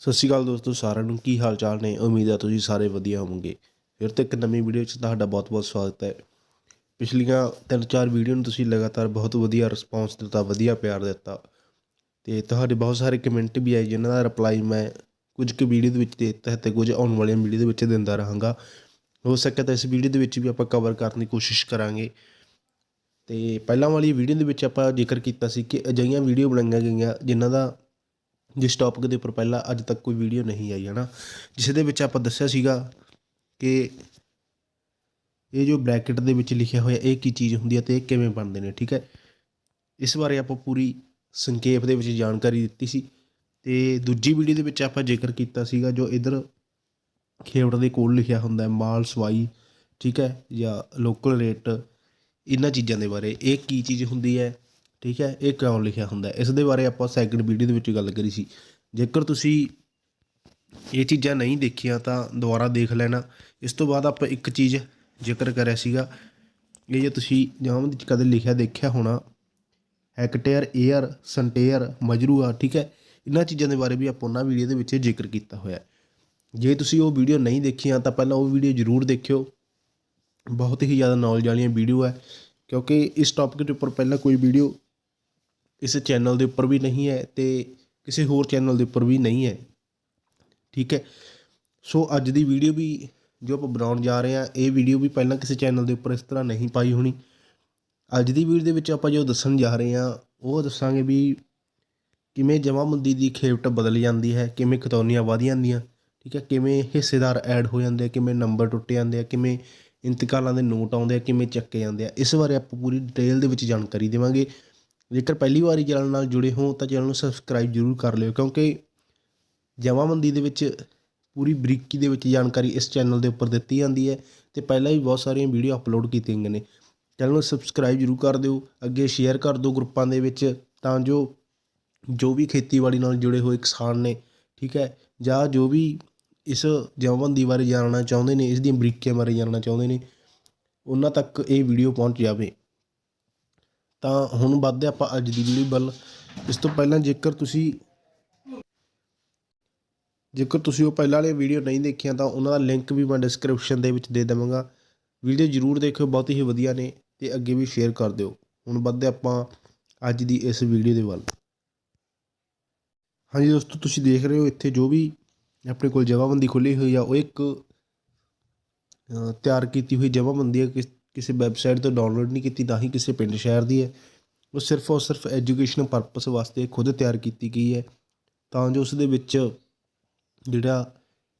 ਸਤਿ ਸ਼੍ਰੀ ਅਕਾਲ ਦੋਸਤੋ, ਸਾਰਿਆਂ ਨੂੰ ਕੀ ਹਾਲ ਚਾਲ ਨੇ? ਉਮੀਦ ਹੈ ਤੁਸੀਂ ਸਾਰੇ ਵਧੀਆ ਹੋਵੋਗੇ। ਫਿਰ ਤੋਂ ਇੱਕ ਨਵੀਂ ਵੀਡੀਓ 'ਚ ਤੁਹਾਡਾ ਬਹੁਤ-ਬਹੁਤ ਸਵਾਗਤ ਹੈ। ਪਿਛਲੀਆਂ ਤਿੰਨ ਚਾਰ ਵੀਡੀਓ ਨੂੰ ਤੁਸੀਂ ਲਗਾਤਾਰ ਬਹੁਤ ਵਧੀਆ ਰਿਸਪੌਂਸ ਦਿੱਤਾ, ਵਧੀਆ ਪਿਆਰ ਦਿੱਤਾ। ਤੇ ਤੁਹਾਡੇ ਬਹੁਤ ਸਾਰੇ ਕਮੈਂਟ ਵੀ ਆਏ, ਜਿਨ੍ਹਾਂ ਦਾ ਰਿਪਲਾਈ ਮੈਂ ਕੁਝ ਕੁ ਵੀਡੀਓ ਦੇ ਵਿੱਚ ਦੇ ਦਿੱਤਾ ਹੈ ਤੇ ਕੁਝ ਆਉਣ ਵਾਲੀਆਂ ਵੀਡੀਓ ਦੇ ਵਿੱਚ ਦਿੰਦਾ ਰਹਾਂਗਾ। ਹੋ ਸਕੇ ਤਾਂ ਇਸ ਵੀਡੀਓ ਦੇ ਵਿੱਚ ਵੀ ਆਪਾਂ ਕਵਰ ਕਰਨ ਦੀ ਕੋਸ਼ਿਸ਼ ਕਰਾਂਗੇ। ਤੇ ਪਹਿਲਾਂ ਵਾਲੀ ਵੀਡੀਓ ਦੇ ਵਿੱਚ ਆਪਾਂ ਜ਼ਿਕਰ ਕੀਤਾ ਸੀ ਕਿ ਅਜਿਹੀਆਂ ਵੀਡੀਓ ਬਣਾਈਆਂ ਗਈਆਂ, ਜਿਨ੍ਹਾਂ ਦਾ ਜਿਸ ਟੌਪਿਕ ਦੇ ਉੱਪਰ ਪਹਿਲਾਂ ਅੱਜ ਤੱਕ ਕੋਈ ਵੀਡੀਓ ਨਹੀਂ ਆਈ ਹੈ ਨਾ ਜਿਸ ਦੇ ਵਿੱਚ ਆਪਾਂ ਦੱਸਿਆ ਸੀਗਾ ਕਿ ਇਹ ਜੋ ਬ੍ਰੈਕਟ ਦੇ ਵਿੱਚ ਲਿਖਿਆ ਹੋਇਆ, ਇਹ ਕੀ ਚੀਜ਼ ਹੁੰਦੀ ਹੈ ਤੇ ਇਹ ਕਿਵੇਂ ਬਣਦੇ ਨੇ, ਠੀਕ ਹੈ? ਇਸ ਬਾਰੇ ਆਪਾਂ ਪੂਰੀ ਸੰਖੇਪ ਦੇ ਵਿੱਚ ਜਾਣਕਾਰੀ ਦਿੱਤੀ ਸੀ ਤੇ ਦੂਜੀ ਵੀਡੀਓ ਦੇ ਵਿੱਚ ਆਪਾਂ ਜ਼ਿਕਰ ਕੀਤਾ ਸੀਗਾ ਜੋ ਇਧਰ ਖੇਵੜ ਦੇ ਕੋਲ ਲਿਖਿਆ ਹੁੰਦਾ ਹੈ, ਮਾਲ ਸਵਾਈ, ਠੀਕ ਹੈ? ਜਾਂ ਲੋਕਲ ਰੇਟ ਇਹਨਾਂ ਚੀਜ਼ਾਂ ਦੇ ਬਾਰੇ। ਇਹ ਕੀ ਚੀਜ਼ ਹੁੰਦੀ ਹੈ? ਠੀਕ ਹੈ, ਇਹ ਕਿਉਂ ਲਿਖਿਆ ਹੁੰਦਾ ਇਸ ਦੇ ਬਾਰੇ ਆਪਾਂ ਸੈਕਿੰਡ ਵੀਡੀਓ ਦੇ ਵਿੱਚ ਗੱਲ ਕਰੀ ਸੀ। ਜੇਕਰ ਤੁਸੀਂ ਇਹ ਚੀਜ਼ਾਂ ਨਹੀਂ ਦੇਖੀਆਂ ਤਾਂ ਦੁਬਾਰਾ ਦੇਖ ਲੈਣਾ। ਇਸ ਤੋਂ ਬਾਅਦ ਆਪਾਂ ਇੱਕ ਚੀਜ਼ ਜ਼ਿਕਰ ਕਰਿਆ ਸੀਗਾ। ਇਹ ਜੇ ਤੁਸੀਂ ਜਾਮ ਵਿੱਚ ਕਦੇ ਲਿਖਿਆ, ਦੇਖਿਆ ਹੋਣਾ ਹੈਕਟੇਅਰ ਏਅਰ ਸੰਟੇਅਰ ਮਜਰੂਆ ਠੀਕ ਹੈ, ਇਹਨਾਂ ਚੀਜ਼ਾਂ ਦੇ ਬਾਰੇ ਵੀ ਆਪਾਂ ਉਹਨਾਂ ਵੀਡੀਓ ਦੇ ਵਿੱਚ ਜ਼ਿਕਰ ਕੀਤਾ ਹੋਇਆ ਜੇ ਤੁਸੀਂ ਉਹ ਵੀਡੀਓ ਨਹੀਂ ਦੇਖੀਆਂ, ਤਾਂ ਪਹਿਲਾਂ ਉਹ ਵੀਡੀਓ ਜ਼ਰੂਰ ਦੇਖਿਓ। ਬਹੁਤ ਹੀ ਜ਼ਿਆਦਾ ਨੌਲੇਜ ਵਾਲੀਆਂ ਵੀਡੀਓ ਹੈ, ਕਿਉਂਕਿ ਇਸ ਟੌਪਿਕ ਦੇ ਉੱਪਰ ਪਹਿਲਾਂ ਕੋਈ ਵੀਡੀਓ ਇਸ ਚੈਨਲ ਦੇ ਉੱਪਰ ਵੀ ਨਹੀਂ ਹੈ ਤੇ ਕਿਸੇ ਹੋਰ ਚੈਨਲ ਦੇ ਉੱਪਰ ਵੀ ਨਹੀਂ ਹੈ। ਠੀਕ ਹੈ? ਸੋ ਅੱਜ ਦੀ ਵੀਡੀਓ ਵੀ ਜੋ ਆਪਾਂ ਬਣਾਉਣ ਜਾ ਰਹੇ ਹਾਂ, ਇਹ ਵੀਡੀਓ ਵੀ ਪਹਿਲਾਂ ਕਿਸੇ ਚੈਨਲ ਦੇ ਉੱਪਰ ਇਸ ਤਰ੍ਹਾਂ ਨਹੀਂ ਪਾਈ ਹੋਣੀ। ਅੱਜ ਦੀ ਵੀਡੀਓ ਦੇ ਵਿੱਚ ਆਪਾਂ ਜੋ ਦੱਸਣ ਜਾ ਰਹੇ ਹਾਂ, ਉਹ ਦੱਸਾਂਗੇ ਵੀ ਕਿਵੇਂ ਜਮਾਬੰਦੀ ਦੀ ਖੇਪਟ ਬਦਲ ਜਾਂਦੀ ਹੈ, ਕਿਵੇਂ ਖਤੌਨੀਆਂ ਵਧ ਜਾਂਦੀਆਂ, ਠੀਕ ਹੈ? ਕਿਵੇਂ ਹਿੱਸੇਦਾਰ ਐਡ ਹੋ ਜਾਂਦੇ ਆ, ਕਿਵੇਂ ਨੰਬਰ ਟੁੱਟ ਜਾਂਦੇ ਆ, ਕਿਵੇਂ ਇੰਤਕਾਲਾਂ ਦੇ ਨੋਟ ਆਉਂਦੇ ਆ, ਕਿਵੇਂ ਚੱਕੇ ਜਾਂਦੇ ਆ, ਇਸ ਬਾਰੇ ਆਪਾਂ ਪੂਰੀ ਡਿਟੇਲ ਦੇ ਵਿੱਚ ਜਾਣਕਾਰੀ ਦੇਵਾਂਗੇ। ਜੇਕਰ ਪਹਿਲੀ ਵਾਰੀ ਚੈਨਲ ਨਾਲ ਜੁੜੇ ਹੋ ਤਾਂ ਚੈਨਲ ਨੂੰ ਸਬਸਕ੍ਰਾਈਬ ਜ਼ਰੂਰ ਕਰ ਲਿਓ, ਕਿਉਂਕਿ ਜਮਾਬੰਦੀ ਦੇ ਵਿੱਚ ਪੂਰੀ ਬਰੀਕੀ ਦੇ ਵਿੱਚ ਜਾਣਕਾਰੀ ਇਸ ਚੈਨਲ ਦੇ ਉੱਪਰ ਦਿੱਤੀ ਜਾਂਦੀ ਹੈ ਤੇ ਪਹਿਲਾਂ ਵੀ ਬਹੁਤ ਸਾਰੀਆਂ ਵੀਡੀਓ ਅਪਲੋਡ ਕੀਤੀਆਂ ਗਈਆਂ ਨੇ। ਚੈਨਲ ਨੂੰ ਸਬਸਕ੍ਰਾਈਬ ਜ਼ਰੂਰ ਕਰ ਦਿਓ, ਅੱਗੇ ਸ਼ੇਅਰ ਕਰ ਦਿਓ ਗਰੁੱਪਾਂ ਦੇ ਵਿੱਚ ਤਾਂ ਜੋ ਜੋ ਵੀ ਖੇਤੀਬਾੜੀ ਨਾਲ ਜੁੜੇ ਹੋਏ ਕਿਸਾਨ ਨੇ, ਠੀਕ ਹੈ, ਜਾਂ ਜੋ ਵੀ ਇਸ ਜਮਾਬੰਦੀ ਬਾਰੇ ਜਾਣਨਾ ਚਾਹੁੰਦੇ ਨੇ, ਇਸ ਦੀਆਂ ਬਰੀਕੀਆਂ ਬਾਰੇ ਜਾਣਨਾ ਚਾਹੁੰਦੇ ਨੇ, ਉਹਨਾਂ ਤੱਕ ਇਹ ਵੀਡੀਓ ਪਹੁੰਚ ਜਾਵੇ। ਤਾਂ ਹੁਣ ਵੱਧਦੇ ਆਪਾਂ ਅੱਜ ਦੀ ਵੀਡੀਓ ਵੱਲ ਇਸ ਤੋਂ ਪਹਿਲਾਂ ਜੇਕਰ ਤੁਸੀਂ ਜੇਕਰ ਤੁਸੀਂ ਉਹ ਪਹਿਲਾਂ ਵਾਲੀ ਵੀਡੀਓ ਨਹੀਂ ਦੇਖੀਆਂ ਤਾਂ ਉਹਨਾਂ ਦਾ ਲਿੰਕ ਵੀ ਮੈਂ ਡਿਸਕ੍ਰਿਪਸ਼ਨ ਦੇ ਵਿੱਚ ਦੇ ਦੇਵਾਂਗਾ। ਵੀਡੀਓ ਜ਼ਰੂਰ ਦੇਖਿਓ, ਬਹੁਤ ਹੀ ਵਧੀਆ ਨੇ ਤੇ ਅੱਗੇ ਵੀ ਸ਼ੇਅਰ ਕਰ ਦਿਓ। ਹੁਣ ਵੱਧਦੇ ਆਪਾਂ ਅੱਜ ਦੀ ਇਸ ਵੀਡੀਓ ਦੇ ਵੱਲ। ਹਾਂਜੀ ਦੋਸਤੋ, ਤੁਸੀਂ ਦੇਖ ਰਹੇ ਹੋ ਇੱਥੇ ਜੋ ਵੀ ਆਪਣੇ ਕੋਲ ਜਗ੍ਹਾਬੰਦੀ ਖੁੱਲੀ ਹੋਈ ਆ, ਉਹ ਇੱਕ ਤਿਆਰ ਕੀਤੀ ਹੋਈ ਜਗ੍ਹਾਬੰਦੀ ਹੈ ਕਿਸ- ਕਿਸੇ ਵੈਬਸਾਈਟ ਤੋਂ ਡਾਊਨਲੋਡ ਨਹੀਂ ਕੀਤੀ ਨਾ ਹੀ ਕਿਸੇ ਪਿੰਡ ਸ਼ਹਿਰ ਦੀ ਹੈ। ਉਹ ਸਿਰਫ ਔਰ ਸਿਰਫ ਐਜੂਕੇਸ਼ਨ ਪਰਪਸ ਵਾਸਤੇ ਖੁਦ ਤਿਆਰ ਕੀਤੀ ਗਈ ਹੈ। ਤਾਂ ਜੋ ਉਸ ਦੇ ਵਿੱਚ ਜਿਹੜਾ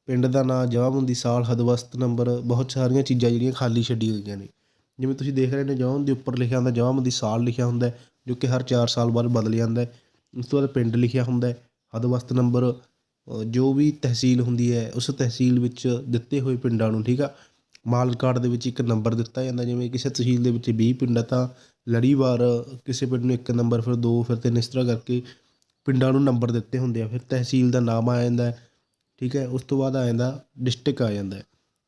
ਪਿੰਡ ਦਾ ਨਾਂ ਜਗ੍ਹਾਬੰਦੀ ਸਾਲ ਹਦਵਸਤ ਨੰਬਰ, ਬਹੁਤ ਸਾਰੀਆਂ ਚੀਜ਼ਾਂ ਜਿਹੜੀਆਂ ਖਾਲੀ ਛੱਡੀ ਹੋਈਆਂ ਨੇ। ਜਿਵੇਂ ਤੁਸੀਂ ਦੇਖ ਰਹੇ ਨੇ ਜਗ੍ਹਾਬੰਦੀ ਦੇ ਉੱਪਰ ਲਿਖਿਆ ਹੁੰਦਾ ਜਗ੍ਹਾਬੰਦੀ ਸਾਲ ਲਿਖਿਆ ਹੁੰਦਾ ਜੋ ਕਿ ਹਰ 4 ਸਾਲ ਬਾਅਦ ਬਦਲ ਜਾਂਦਾ ਹੈ। ਉਸ ਤੋਂ ਬਾਅਦ ਪਿੰਡ ਲਿਖਿਆ ਹੁੰਦਾ ਹਦਵਸਤ ਨੰਬਰ ਜੋ ਵੀ ਤਹਿਸੀਲ ਹੁੰਦੀ ਹੈ, ਉਸ ਤਹਿਸੀਲ ਵਿੱਚ ਦਿੱਤੇ ਹੋਏ ਪਿੰਡਾਂ ਨੂੰ, ਠੀਕ ਆ? ਮਾਲ ਕਾਰਡ ਦੇ ਵਿੱਚ ਇੱਕ ਨੰਬਰ ਦਿੱਤਾ ਜਾਂਦਾ, ਜਿਵੇਂ ਕਿਸੇ ਤਹਿਸੀਲ ਦੇ ਵਿੱਚ ਵੀਹ ਪਿੰਡ ਆ ਤਾਂ ਲੜੀਵਾਰ ਕਿਸੇ ਪਿੰਡ ਨੂੰ ਇੱਕ ਨੰਬਰ, ਫਿਰ ਦੋ, ਫਿਰ ਤਿੰਨ, ਇਸ ਤਰ੍ਹਾਂ ਕਰਕੇ ਪਿੰਡਾਂ ਨੂੰ ਨੰਬਰ ਦਿੱਤੇ ਹੁੰਦੇ ਆ। ਫਿਰ ਤਹਿਸੀਲ ਦਾ ਨਾਮ ਆ ਜਾਂਦਾ, ਠੀਕ ਹੈ, ਉਸ ਤੋਂ ਬਾਅਦ ਆ ਜਾਂਦਾ, ਡਿਸਟ੍ਰਿਕਟ ਆ ਜਾਂਦਾ।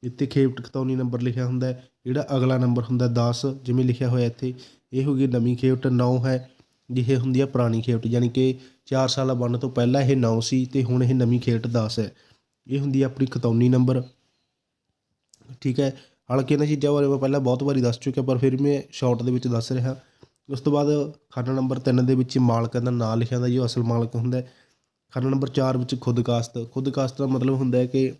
ਇੱਥੇ ਖੇਵਟ ਖਤੌਨੀ ਨੰਬਰ ਲਿਖਿਆ ਹੁੰਦਾ, ਜਿਹੜਾ ਅਗਲਾ ਨੰਬਰ ਹੁੰਦਾ 10 ਜਿਵੇਂ ਲਿਖਿਆ ਹੋਇਆ ਇੱਥੇ, ਇਹ ਹੋ ਗਈ ਨਵੀਂ ਖੇਵਟ 9 ਹੈ ਜਿਹੇ ਹੁੰਦੀ ਆ ਪੁਰਾਣੀ ਖੇਪਟ ਯਾਨੀ ਕਿ 4 ਸਾਲਾਂ ਬਣਨ ਤੋਂ ਪਹਿਲਾਂ ਇਹ 9 ਸੀ ਤੇ ਹੁਣ ਇਹ ਨਵੀਂ ਖੇਵਟ 10 ਹੈ। ਇਹ ਹੁੰਦੀ ਆ ਆਪਣੀ ਖਤੌਨੀ ਨੰਬਰ। ਠੀਕ ਹੈ। ਹਾਲਾਂਕਿ ਇਹਨਾਂ ਚੀਜ਼ਾਂ ਬਾਰੇ ਮੈਂ ਪਹਿਲਾਂ ਬਹੁਤ ਵਾਰੀ ਦੱਸ ਚੁੱਕਿਆ, ਪਰ ਫਿਰ ਮੈਂ ਸ਼ਾਰਟ ਦੇ ਵਿੱਚ ਦੱਸ ਰਿਹਾ। ਉਸ ਤੋਂ ਬਾਅਦ ਖਾਨਾ ਨੰਬਰ 3 ਦੇ ਵਿੱਚ ਮਾਲਕ ਦਾ ਨਾਂ ਲਿਖਿਆ ਹੁੰਦਾ, ਜੋ ਅਸਲ ਮਾਲਕ ਹੁੰਦਾ ਖਾਨਾ ਨੰਬਰ 4 ਵਿੱਚ ਖੁਦਕਾਸ਼ਤ ਖੁਦਕਾਸ਼ਤ ਦਾ ਮਤਲਬ ਹੁੰਦਾ ਹੈ ਕਿ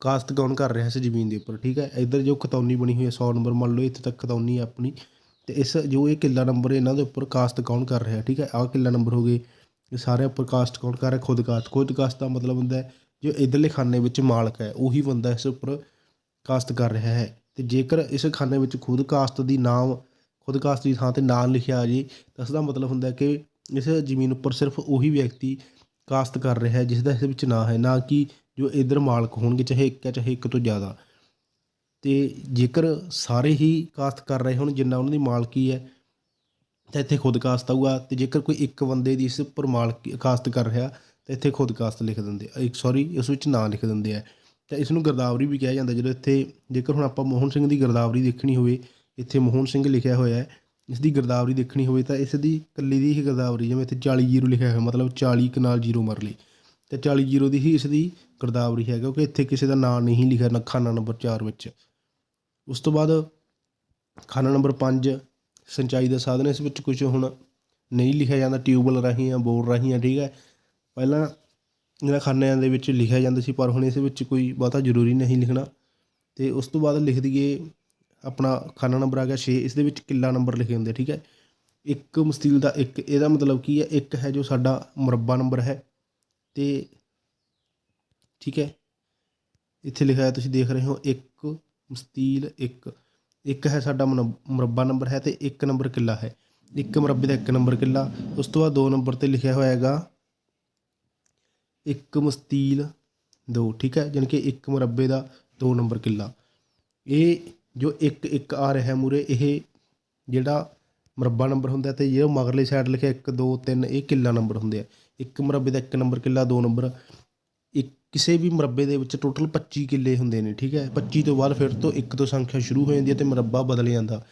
ਕਾਸਤ ਕੌਣ ਕਰ ਰਿਹਾ ਇਸ ਜ਼ਮੀਨ ਦੇ ਉੱਪਰ, ਠੀਕ ਹੈ। ਇੱਧਰ ਜੋ ਖਤੌਨੀ ਬਣੀ ਹੋਈ ਹੈ 100 ਨੰਬਰ ਮੰਨ ਲਓ, ਇੱਥੇ ਤੱਕ ਖਤੌਨੀ ਹੈ ਆਪਣੀ। ਤੇ ਇਸ ਜੋ ਇਹ ਕਿੱਲਾ ਨੰਬਰ ਇਹਨਾਂ ਦੇ ਉੱਪਰ ਕਾਸਤ ਕੌਣ ਕਰ ਰਿਹਾ, ਠੀਕ ਹੈ। ਆਹ ਕਿੱਲਾ ਨੰਬਰ ਹੋ ਗਏ। ਇਹ ਸਾਰੇ ਉੱਪਰ ਕਾਸਟ ਕੌਣ ਕਰ ਰਿਹਾ? ਖੁਦਕਾਸ਼ਤ ਕਾਸਤ ਦਾ ਮਤਲਬ ਹੁੰਦਾ ਹੈ ਜੋ ਇਧਰਲੇ ਖਾਨੇ ਵਿੱਚ ਮਾਲਕ ਹੈ, ਉਹੀ ਬੰਦਾ ਇਸ ਉੱਪਰ ਕਾਸਤ ਕਰ ਰਿਹਾ ਹੈ। ਤੇ ਜੇਕਰ ਇਸ ਖਾਨੇ ਵਿੱਚ ਖੁਦ ਕਾਸਤ ਦੀ ਨਾਮ, ਖੁਦ ਕਾਸਤ ਦੀ ਥਾਂ ਤੇ ਨਾਮ ਲਿਖਿਆ ਆ ਜੇ, ਤਾਂ ਇਸ ਦਾ ਮਤਲਬ ਹੁੰਦਾ ਕਿ ਇਸ ਜ਼ਮੀਨ ਉੱਪਰ ਸਿਰਫ ਉਹੀ ਵਿਅਕਤੀ ਕਾਸਤ ਕਰ ਰਿਹਾ ਹੈ ਜਿਸ ਦਾ ਇਸ ਵਿੱਚ ਨਾਂ ਹੈ, ਨਾ ਕਿ ਜੋ ਇਧਰ ਮਾਲਕ ਹੋਣਗੇ, ਚਾਹੇ ਇੱਕ ਹੈ, ਚਾਹੇ ਇੱਕ ਤੋਂ ਜ਼ਿਆਦਾ। ਤੇ ਜੇਕਰ ਸਾਰੇ ਹੀ ਕਾਸਤ ਕਰ ਰਹੇ ਹੋਣ, ਜਿੰਨਾ ਉਹਨਾਂ ਦੀ ਮਾਲਕੀ ਹੈ, ਤਾਂ ਇੱਥੇ ਖੁਦ ਕਾਸਤ ਆਊਗਾ। ਤੇ ਜੇਕਰ ਕੋਈ ਇੱਕ ਬੰਦੇ ਦੀ ਇਸ ਉੱਪਰ ਮਾਲਕ, ਕਾਸਤ ਕਰ ਰਿਹਾ ਇੱਥੇ ਖੁਦਕਾਸਤ ਲਿਖ ਦਿੰਦੇ ਇੱਕ ਸੌਰੀ ਉਸ ਵਿੱਚ ਨਾਂ ਲਿਖ ਦਿੰਦੇ ਆ। ਤਾਂ ਇਸ ਨੂੰ ਗਰਦਾਵਰੀ ਵੀ ਕਿਹਾ ਜਾਂਦਾ, ਜਦੋਂ ਇੱਥੇ ਜੇਕਰ ਹੁਣ ਆਪਾਂ ਮੋਹਨ ਸਿੰਘ ਦੀ ਗਰਦਾਵਰੀ ਦੇਖਣੀ ਹੋਵੇ, ਇੱਥੇ ਮੋਹਨ ਸਿੰਘ ਲਿਖਿਆ ਹੋਇਆ ਹੈ, ਇਸ ਦੀ ਗਰਦਾਵਰੀ ਦੇਖਣੀ ਹੋਵੇ ਤਾਂ ਇਸ ਦੀ ਇਕੱਲੀ ਦੀ ਹੀ ਗਰਦਾਵਰੀ, ਜਿਵੇਂ ਇੱਥੇ 40 ਜੀਰੋ ਲਿਖਿਆ ਹੋਇਆ, ਮਤਲਬ 40 ਕਨਾਲ ਜੀਰੋ ਮਰ ਲਈ। ਤੇ 40 ਜ਼ੀਰੋ ਦੀ ਹੀ ਇਸ ਦੀ ਗਰਦਾਵਰੀ ਹੈ, ਕਿਉਂਕਿ ਇੱਥੇ ਕਿਸੇ ਦਾ ਨਾਂ ਨਹੀਂ ਲਿਖਿਆ, ਨਾ ਖਾਨਾ ਨੰਬਰ 4 ਵਿੱਚ। ਉਸ ਤੋਂ ਬਾਅਦ ਖਾਨਾ ਨੰਬਰ 5 ਸਿੰਚਾਈ ਦਾ ਸਾਧਨ, ਇਸ ਵਿੱਚ ਕੁਝ ਹੁਣ ਨਹੀਂ ਲਿਖਿਆ ਜਾਂਦਾ, ਟਿਊਬਵੈੱਲ ਰਾਹੀਂ ਆ ਬੋਰ ਰਾਹੀਂ ਆ ਠੀਕ ਹੈ। ਪਹਿਲਾਂ ਜਿਹੜਾ ਖਾਨਿਆਂ ਦੇ ਵਿੱਚ ਲਿਖਿਆ ਜਾਂਦਾ ਸੀ, ਪਰ ਹੁਣ ਇਸ ਵਿੱਚ ਕੋਈ ਬਹੁਤਾ ਜ਼ਰੂਰੀ ਨਹੀਂ ਲਿਖਣਾ। ਅਤੇ ਉਸ ਤੋਂ ਬਾਅਦ ਲਿਖ ਦਈਏ ਆਪਣਾ ਖਾਨਾ ਨੰਬਰ ਆ ਗਿਆ 6 ਇਸ ਦੇ ਵਿੱਚ ਕਿੱਲਾ ਨੰਬਰ ਲਿਖੇ ਹੁੰਦੇ ਠੀਕ ਹੈ? ਇੱਕ ਮਸਤੀਲ ਦਾ ਇੱਕ, ਇਹਦਾ ਮਤਲਬ ਕੀ ਹੈ? ਇੱਕ ਹੈ ਜੋ ਸਾਡਾ ਮੁਰੱਬਾ ਨੰਬਰ ਹੈ। ਤੇ ਠੀਕ ਹੈ? ਇੱਥੇ ਲਿਖਿਆ ਹੈ ਤੁਸੀਂ ਦੇਖ ਰਹੇ ਹੋ, ਇੱਕ ਮਸਤੀਲ, ਇੱਕ ਇੱਕ ਹੈ ਸਾਡਾ ਮੁਨ- ਮੁਰੱਬਾ ਨੰਬਰ ਹੈ ਤੇ ਇੱਕ ਨੰਬਰ ਕਿੱਲਾ ਹੈ। ਇੱਕ ਮੁਰੱਬੇ ਦਾ ਇੱਕ ਨੰਬਰ ਕਿੱਲਾ। ਉਸ ਤੋਂ ਬਾਅਦ ਦੋ ਨੰਬਰ ਤੇ ਲਿਖਿਆ ਹੋਇਆ ਹੈਗਾ ਇੱਕ ਮਸਤੀਲ, ਦੋ, ਠੀਕ ਹੈ? ਜਾਣੀ ਕਿ ਇੱਕ ਮੁਰੱਬੇ ਦਾ ਦੋ ਨੰਬਰ ਕਿੱਲਾ। ਇਹ ਜੋ ਇੱਕ ਇੱਕ ਆ ਰਿਹਾ ਮੂਰੇ ਇਹ ਜਿਹੜਾ ਮੁਰੱਬਾ ਨੰਬਰ ਹੁੰਦਾ ਤੇ ਜਿਹੜਾ ਮਗਰਲੀ ਸਾਈਡ ਲਿਖਿਆ 1 2 3 ਇਹ ਕਿੱਲਾ ਨੰਬਰ ਹੁੰਦੇ ਆ। ਇੱਕ ਮੁਰੱਬੇ ਦਾ ਇੱਕ ਨੰਬਰ ਕਿੱਲਾ, ਦੋ ਨੰਬਰ। ਇੱਕ ਕਿਸੇ ਵੀ ਮੁਰੱਬੇ ਦੇ ਵਿੱਚ ਟੋਟਲ 25 ਕਿੱਲੇ ਹੁੰਦੇ ਨੇ, ਠੀਕ ਹੈ? 25 ਤੋਂ ਬਾਅਦ ਫਿਰ ਤੋਂ ਇੱਕ ਤੋਂ ਸੰਖਿਆ ਸ਼ੁਰੂ ਹੋ ਜਾਂਦੀ ਹੈ ਤੇ ਮੁਰੱਬਾ ਬਦਲ ਜਾਂਦਾ।